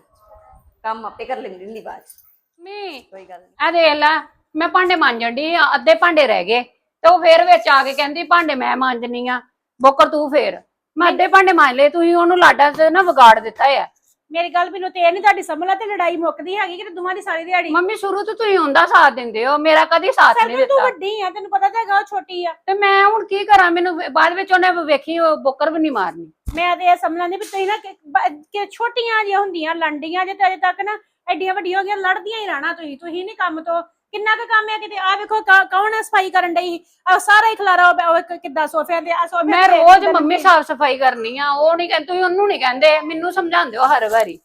ਕੰਮ ਆਪੇ ਕਰ ਲੈਂਦੀ ਹੁੰਦੀ ਬਾਅਦ ਚ। ਮੰਮੀ ਕੋਈ ਗੱਲ ਨਹੀਂ। ਆ ਦੇਖ ਲੈ ਮੈਂ ਭਾਂਡੇ ਮਾਂਜਣ ਦੀ ਅੱਧੇ ਭਾਂਡੇ ਰਹਿ ਗਏ। ਤੇ ਉਹ ਫੇਰ ਵਿੱਚ ਆ ਕੇ ਕਹਿੰਦੀ ਭਾਂਡੇ ਮੈਂ ਮਾਂਜਣੀ ਆ। ਬੋਕਰ ਤੂੰ ਫੇਰ। ਮੈਂ ਅੱਧੇ ਭਾਂਡੇ ਮਾਂਜ ਲਏ ਤੁਸੀਂ ਉਹਨੂੰ ਲਾਡਾ ਤੇ ਨਾ ਵਿਗਾੜ ਦਿੱਤਾ ਆ। ਮੇਰੀ ਗੱਲ ਮੈਨੂੰ ਤੇ ਇਹ ਨਹੀਂ ਤੁਹਾਡੀ ਸਮਝ ਲਾ ਤੇ ਲੜਾਈ ਮੁੱਕਦੀ ਹੈਗੀ ਕਿ ਦੋਵਾਂ ਦੀ ਸਾਰੀ ਦਿਹਾੜੀ। ਮੰਮੀ ਸ਼ੁਰੂ ਤੋਂ ਤੁਸੀਂ ਹੁੰਦਾ ਸਾਥ ਦਿੰਦੇ ਹੋ ਮੇਰਾ ਕਦੀ ਸਾਥ ਨਹੀਂ ਸਰਗੁਣ ਤੂੰ ਦਿੱਤਾ। ਵੱਡੀ ਆ ਤੈਨੂੰ ਪਤਾ ਤਾਂ ਹੈਗਾ ਉਹ ਛੋਟੀ ਆ। ਤੇ ਮੈਂ ਹੁਣ ਕੀ ਕਰਾਂ ਮੈਨੂੰ ਬਾਅਦ ਵਿੱਚ ਉਹਨੇ ਵੇਖੀ ਉਹ ਬੋਕਰ ਵੀ ਨਹੀਂ ਮਾਰਨੀ। ਮੈਂ ਤੇ ਇਹ ਸਮਝਾਂਦੀ ਵੀ ਤੁਸੀਂ ਨਾ ਕਿ ਬ- ਕਿ ਛੋਟੀਆਂ ਜਿਹੀਆਂ ਹੁੰਦੀਆਂ ਲੰਡੀਆਂ ਜੇ ਤੇ ਅਜੇ ਤੱਕ ਨਾ ਐਡੀਆਂ ਵੱਡੀਆਂ ਹੋ ਗਈਆਂ ਲੜਦੀਆਂ ਹੀ ਰਹਿਣਾ ਤੁਸੀਂ ਤੁਸੀਂ ਨਹੀਂ ਕੰਮ ਤੋਂ ਕਿੰਨਾ ਕੁ ਕੰਮ ਹੈ ਕਿਤੇ? ਆ ਵੇਖੋ ਕਾ- ਕੌਣ ਆ ਸਫ਼ਾਈ ਕਰਨ ਡਈ ਆ ਸਾਰਾ ਹੀ ਖਲਾਰਾ ਉਹ- ਉਹ ਇੱਕ ਕਿੱਦਾਂ ਸੋਫਿਆਂ ਤੇ ਆ ਸੋਫੇ ਮੈਂ ਰੋਜ਼ ਮੰਮੀ ਸਾਫ਼ ਸਫ਼ਾਈ ਕਰਨੀ ਆ ਉਹ ਨਹੀਂ ਕਹਿੰਦੇ ਤੁਸੀਂ ਉਹਨੂੰ ਨਹੀਂ ਕਹਿੰਦੇ ਮੈਨੂੰ ਸਮਝਾਉਂਦੇ ਹੋ ਹਰ ਵਾਰੀ।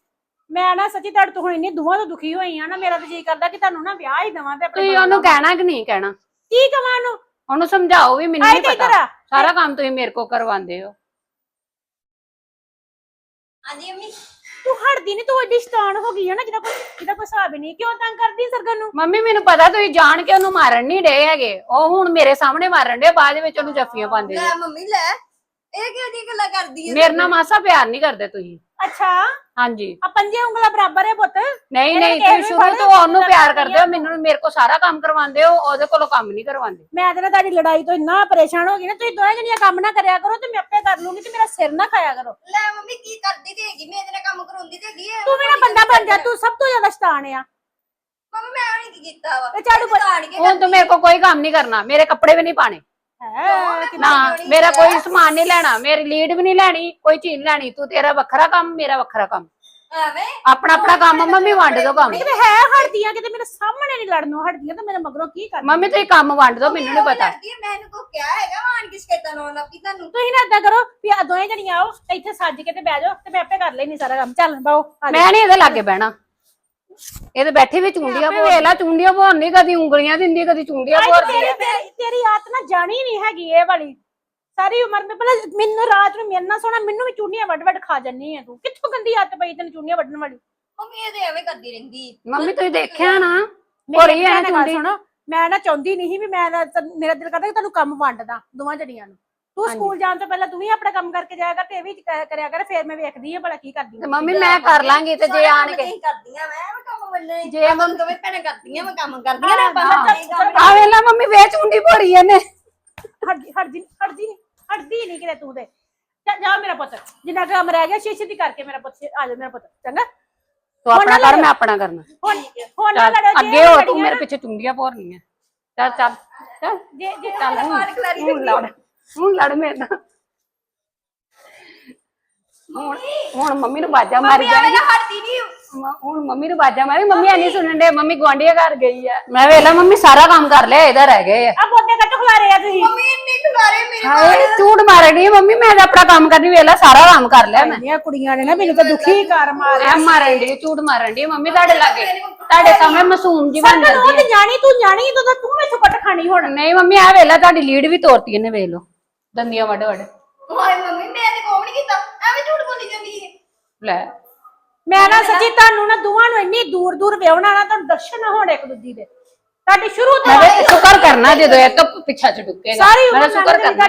ਮੈਂ ਨਾ ਸੱਚੀ ਤੁਹਾਡੇ ਤੋਂ ਹੁਣ ਇੰਨੀ ਦੁਆ ਤੋਂ ਦੁਖੀ ਹੋਈ ਆ ਨਾ ਮੇਰਾ ਤਾਂ ਜੀ ਕਰਦਾ ਕਿ ਤੁਹਾਨੂੰ ਨਾ ਵਿਆਹ ਹੀ ਦਵਾਂ ਤੇ ਆਪਣੇ ਤੁਸੀਂ ਉਹਨੂੰ ਕਹਿਣਾ ਕਿ ਨਹੀਂ ਕਹਿਣਾ? ਕੀ ਕਵਾਂ ਨੂੰ ਉਹਨੂੰ ਸਮਝਾਓ ਵੀ ਮੈਨੂੰ ਨਹੀਂ ਤੇ ਪਤਾ। ਆ। ਸਾਰਾ ਕੰਮ ਤੁਸੀਂ ਮੇਰੇ ਕੋ ਕਰਵਾਉਂਦੇ ਹੋ। ਹਾਂਜੀ ਅੰਮੀ ਤੂੰ ਹਟਦੀ ਨਹੀਂ ਤੂੰ ਐਡੀ ਸਟਾਨ ਹੋ ਗਈ ਹੈ ਨਾ ਜਿਹਦਾ ਕੋਈ ਜਿਹਦਾ ਕੋਈ ਹਿਸਾਬ ਹੀ ਨਹੀਂ ਕਿਉਂ ਤੰਗ ਕਰਦੀ ਸਰਗਨ ਨੂੰ? ਮੰਮੀ ਮੈਨੂੰ ਪਤਾ ਤੁਸੀਂ ਜਾਣ ਕੇ ਉਹਨੂੰ ਮਾਰਨ ਨਹੀਂ ਡੇ ਹੈਗੇ। ਉਹ ਹੁਣ ਮੇਰੇ ਸਾਹਮਣੇ ਮਾਰਨ ਡੇ ਬਾਅਦ ਵਿੱਚ ਉਹਨੂੰ ਜੱਫੀਆਂ ਪਾਉਂਦੇ ਨੇ ਲੈ ਮੰਮੀ ਲੈ। ਇਹ ਕਿਹੋ ਜਿਹੀ ਗੱਲਾਂ ਕਰਦੀ ਹੈ ਮੇਰੇ ਨਾਲ ਮਾਸਾ ਪਿਆਰ ਨਹੀਂ ਕਰਦੇ ਤੁਸੀਂ। ਅੱਛਾ। ਹਾਂਜੀ। ਆ ਪੰਜੇ ਉਂਗਲਾਂ ਬਰਾਬਰ ਹੈ ਪੁੱਤ। ਨਹੀਂ ਨਹੀਂ ਤੁਸੀਂ ਸ਼ੁਰੂ ਤੋਂ ਉਹਨੂੰ ਪਿਆਰ ਕਰਦੇ ਹੋ ਮੈਨੂੰ ਮੇਰੇ ਕੋ ਸਾਰਾ ਕੰਮ ਕਰਵਾਉਂਦੇ ਹੋ ਉਹਦੇ ਕੋਲੋਂ ਕੰਮ ਨਹੀਂ ਕਰਵਾਉਂਦੇ। ਮੈਂ ਤੇ ਨਾ ਤੁਹਾਡੀ ਲੜਾਈ ਤੋਂ ਇੰਨਾ ਪਰੇਸ਼ਾਨ ਹੋ ਗਈ ਨਾ ਤੁਸੀਂ ਦੋਵੇਂ ਜਣੀਆਂ ਕੰਮ ਨਾ ਕਰਿਆ ਕਰੋ ਤੇ ਮੈਂ ਆਪੇ ਕਰ ਲੂੰਗੀ ਤੇ ਮੇਰਾ ਸਿਰ ਨਾ ਖਾਇਆ ਕਰੋ। ਲੈ ਮੰਮੀ ਕੀ ਕਰਦੀ ਤੇ ਹੈਗੀ? ਮੈਂ ਇਹਦੇ ਨਾਲ ਕੰਮ ਕਰਾਉਂਦੀ ਤੇ ਹੈਗੀ ਤੂੰ ਵੀ ਨਾ ਬੰਦਾ ਬਣ ਜਾ ਤੂੰ ਸਭ ਤੋਂ ਜ਼ਿਆਦਾ ਸ਼ਤਾਨ ਆ। ਮੰਮੀ ਮੈਂ ਨਹੀਂ ਕੀ ਕੀਤਾ ਵਾ। ਤੇ ਝਾੜੂ ਪੋ- ਆਣ ਕੇ ਹੁਣ ਤੂੰ ਮੇਰੇ ਕੋ ਕੋਈ ਕੰਮ ਨਹੀਂ ਕਰਨਾ ਮੇਰੇ ਕੱਪੜੇ ਵੀ ਨਹੀਂ ਪਾਣੇ ਹੈ ਨਾ ਮੇਰਾ ਕੋਈ ਸਮਾਨ ਨਹੀਂ ਲੈਣਾ ਮੇਰੀ ਲੀਡ ਵੀ ਨਹੀਂ ਲੈਣੀ ਕੋਈ ਚੀਜ਼ ਨੀ ਲੈਣੀ ਤੂੰ ਤੇਰਾ ਵੱਖਰਾ ਕੰਮ ਮੇਰਾ ਵੱਖਰਾ ਕੰਮ। ਐਵੇਂ ਆਪਣਾ ਆਪਣਾ ਕੰਮ ਮੰਮੀ ਵੰਡ ਦੋ ਕੰਮ। ਕਿਤੇ ਹੈ ਹਟਦੀਆਂ ਕਿਤੇ ਮੇਰੇ ਸਾਹਮਣੇ ਨਹੀਂ ਲੜਨੋਂ ਹਟਦੀਆਂ ਤਾਂ ਮੇਰੇ ਮਗਰੋਂ ਕੀ ਕਰਨਾ? ਮੰਮੀ ਤੁਸੀਂ ਕੰਮ ਵੰਡ ਦੋ ਮੈਨੂੰ ਨਹੀਂ ਪਤਾ। ਲੜਦੀ ਹੈ, ਮੈਂ ਇਹਨੂੰ ਕੋ ਕਿਹਾ ਹੈਗਾ ਆਣ ਕੇ ਸ਼ਿਕਾਇਤਾਂ ਲਾਉਣ ਲੱਗ ਤੁਹਾਨੂੰ। ਤੁਸੀਂ ਨਾ ਏਦਾਂ ਕਰੋ ਵੀ ਆ ਦੋਵੇਂ ਜਣੀਆਂ ਆਓ ਇੱਥੇ ਸੱਜ ਕੇ ਤੇ ਬਹਿ ਜਾਓ ਤੇ ਮੈਂ ਆਪੇ ਕਰ ਲੈਣੀ ਸਾਰਾ ਕੰਮ। ਚੱਲ ਬਾਓ। ਮੈਂ ਨਹੀਂ ਇਹਦੇ ਲਾਗੇ ਬਹਿਣਾ। ਇਹਦੇ ਬੈਠੀ ਵੀ ਚੁੰਡੀਆਂ ਵੇਖ ਲੈ ਚੁੰਡੀਆਂ ਭੋਰਨੀ ਕਦੀ ਉਂਗਲੀਆਂ ਦਿੰਦੀ ਕਦੀ ਚੁੰਡੀਆਂ ਭੋਰਦੀ ਤੇਰੀ ਤੇਰੀ- ਤੇਰੀ ਆਤ ਨਾ ਜਾਣੀ ਨਹੀਂ ਹੈਗੀ ਇਹ ਵਾਲੀ। ਸਾਰੀ ਉਮਰ ਮੈਂ ਪਹਿਲਾਂ ਮੈਨੂੰ ਰਾਤ ਨੂੰ ਮੇਰੇ ਨਾਲ ਸੋਣਾ ਮੈਨੂੰ ਵੀ ਚੂੜੀਆਂ ਵੱਡ ਵੱਡ ਖਾ ਜੰਨੀ ਆ ਤੂੰ। ਕਿੱਥੋਂ ਗੰਦੀ ਆਤ ਪਈ ਤੈਨੂੰ ਚੂੜੀਆਂ ਵੱਢਣ ਵਾਲੀ? ਮੰਮੀ ਇਹਦੇ ਐਵੇਂ ਕਰਦੀ ਰਹਿੰਦੀ। ਮੰਮੀ ਤੁਸੀਂ ਦੇਖਿਆ ਨਾ ਮੇਰੀ ਭੋਰੀ ਐ ਚੁੰਡੀ। ਸੁਣੋ ਮੈਂ ਨਾ ਚਾਹੁੰਦੀ ਨਹੀਂ ਸੀ ਵੀ ਮੈਂ ਨਾ- ਤੈਨੂੰ- ਮੇਰਾ ਦਿਲ ਕਰਦਾ ਕਿ ਤੁਹਾਨੂੰ ਕੰਮ ਵੰਡਦਾ ਦੋਵਾਂ ਜੜੀਆਂ ਨੂੰ। ਤੂੰ। ਸਕੂਲ ਜਾਣ ਤੋਂ ਪਹਿਲਾਂ ਤੂੰ ਵੀ ਆਪਣਾ ਕੰਮ ਕਰਕੇ ਜਾਇਆ ਕਰ ਤੇ ਇਹ ਵੀ ਕ- ਕਰਿਆ ਕਰ ਫੇਰ ਮੈਂ ਵੇਖਦੀ ਆ ਭਲਾ ਕੀ ਕਰਦੀ ਤੇ ਆ ਮੰਮੀ ਮੈਂ ਕਰ ਲਾਂਗੀ ਤੇ ਜੇ ਆਣ ਕੇ ਨਹੀਂ ਕਰਦੀਆਂ ਮੈਂ ਐਵੇਂ ਕੰਮ ਬੰਨੇ ਜੇ ਮੰਮੀ- ਦੋਵੇਂ ਭੈਣਾਂ ਕਰਦੀਆਂ ਮੈਂ ਕੰਮ ਕਰਦੀਆਂ ਨਾ ਬਾਹਰ ਚੱਲ- ਚੱਲ- ਆ ਵੇਲਾ ਮੰਮੀ ਵੇ ਚੁੰਡੀ ਭੋਰੀ ਇਹਨੇ। ਹਟਦੀ ਹਟਦੀ ਹਟਦੀ ਨਹੀਂ ਹਟਦੀ ਨਹੀਂ ਕਿਤੇ ਤੂੰ ਤੇ। ਜਾ- ਜਾ ਮੇਰਾ ਪੁੱਤ ਜਿੰਨਾ ਕੰਮ ਰਹਿ ਗਿਆ ਛੇ ਛੇਤੀ ਕਰਕੇ ਮੇਰਾ ਪੁੱਤ ਆ ਜਾ ਮੇਰਾ ਪੁੱਤ ਚੰਗਾ? ਤੂੰ ਆਪਣਾ ਕਰ ਮੈਂ ਆਪਣਾ ਕਰਨਾ। ਹੁਣ ਹੁਣ ਨਾ ਚੱਲ ਲੜੋ ਜੇ ਅੱਗੇ ਹੋ ਤੂੰ ਲੜੀਆਂ ਮੇਰੇ ਪਿੱਛੇ ਚੁੰਡੀਆਂ ਭੋਰਨੀਆਂ। ਚੱਲ ਚੱਲ ਚੱਲ। ਜੇ ਜੇ ਚੱਲ ਹੁਣ ਹੁਣ ਲੜ। ਹੁਣ ਲੜ ਮੇਰੇ ਨਾਲ ਹੁਣ ਹੁਣ ਮੰਮੀ ਨੂੰ ਬਾਜਾ ਮਾਰ ਜਾਏਗੀ ਹਟਦੀ ਨਹੀਂ ਹੁਣ ਮੰਮੀ ਨੂੰ ਬਾਜਾ ਮਾਰੀ ਮੰਮੀ ਨਹੀਂ ਸੁਣਨ ਦੇ ਮੰਮੀ ਗਵਾਂਢੀਆਂ ਘਰ ਗਈ ਆ। ਮੈਂ ਵੇਲਾ ਮੰਮੀ ਸਾਰਾ ਕੰਮ ਕਰ ਲਿਆ ਇਹਦਾ ਰਹਿ ਗਏ ਆ। ਆ ਬੋਤੇ ਕੱਟ ਖਲਾਰੇ ਆ ਤੁਸੀਂ। ਮੰਮੀ ਇੰਨੇ ਖਲਾਰੇ ਮੇਰੇ ਹਾਏ ਝੂਠ ਮਾਰਨੀ ਮੰਮੀ ਮੈਂ ਤਾਂ ਆਪਣਾ ਕੰਮ ਕਰਨੀ ਵੇਲਾ ਸਾਰਾ ਕੰਮ ਕਰ ਲਿਆ ਮੈਂ। ਇਹ ਕੁੜੀਆਂ ਨੇ ਨਾ ਮੈਨੂੰ ਤਾਂ ਦੁਖੀ ਕਰ ਮਾਰਿਆ। ਐ ਮਾਰਨ ਦੀ ਝੂਠ ਮਾਰਨ ਦੀ ਮੰਮੀ ਤੁਹਾਡੇ ਲਾਗੇ। ਤੁਹਾਡੇ ਸਾਹਮਣੇ ਮਾਸੂਮ ਜੀ ਬਣ ਪਰ ਉਹ ਜਾਂਦੀ ਤੇ ਜਾਣੀ ਤੂੰ ਜਾਣੀ ਤੂੰ ਤਾਂ ਤੂੰ ਮੈਥੋਂ ਕੱਟ ਖਾਣੀ ਹੁਣ। ਨਹੀਂ ਮੰਮੀ ਆ ਵੇਲਾ ਤੁਹਾਡੀ ਲੀਡ ਵੀ ਤੋੜਤੀ ਇਹਨੇ ਵੇਖ ਲਓ। ਦੰਦੀਆਂ ਵੱਡ ਵੱਡ ਹਾਏ ਮੰਮੀ ਮੈਂ ਤੇ ਕੋਮ ਨਹੀਂ ਕੀਤਾ ਐਵੇਂ ਝੂਠ ਬੋਲੀ ਜਾਂਦੀ ਹੈ ਲੈ। ਮੈਂ ਨਾ ਸੱਚੀ ਤੁਹਾਨੂੰ ਨਾ ਦੋਵਾਂ ਨੂੰ ਇੰਨੀ ਦੂਰ ਦੂਰ ਵਿਆਹਣਾ ਨਾ ਤੁਹਾਨੂੰ ਦਰਸ਼ਨ ਨਾ ਹੋਣ ਇੱਕ ਦੂਜੀ ਦੇ। ਤੁਹਾਡੀ ਸ਼ੁਰੂ ਤੋਂ ਮੈਂ ਤਾਂ ਸ਼ੁਕਰ ਕਰਨਾ ਜਦੋਂ ਇੱਕ ਪਿੱਛਾ ਚ ਡੁੱਕੇਗਾ ਸਾਰੀ ਮੈਂ ਉਮਰ ਸ਼ੁਕਰ ਕਰਨਾ।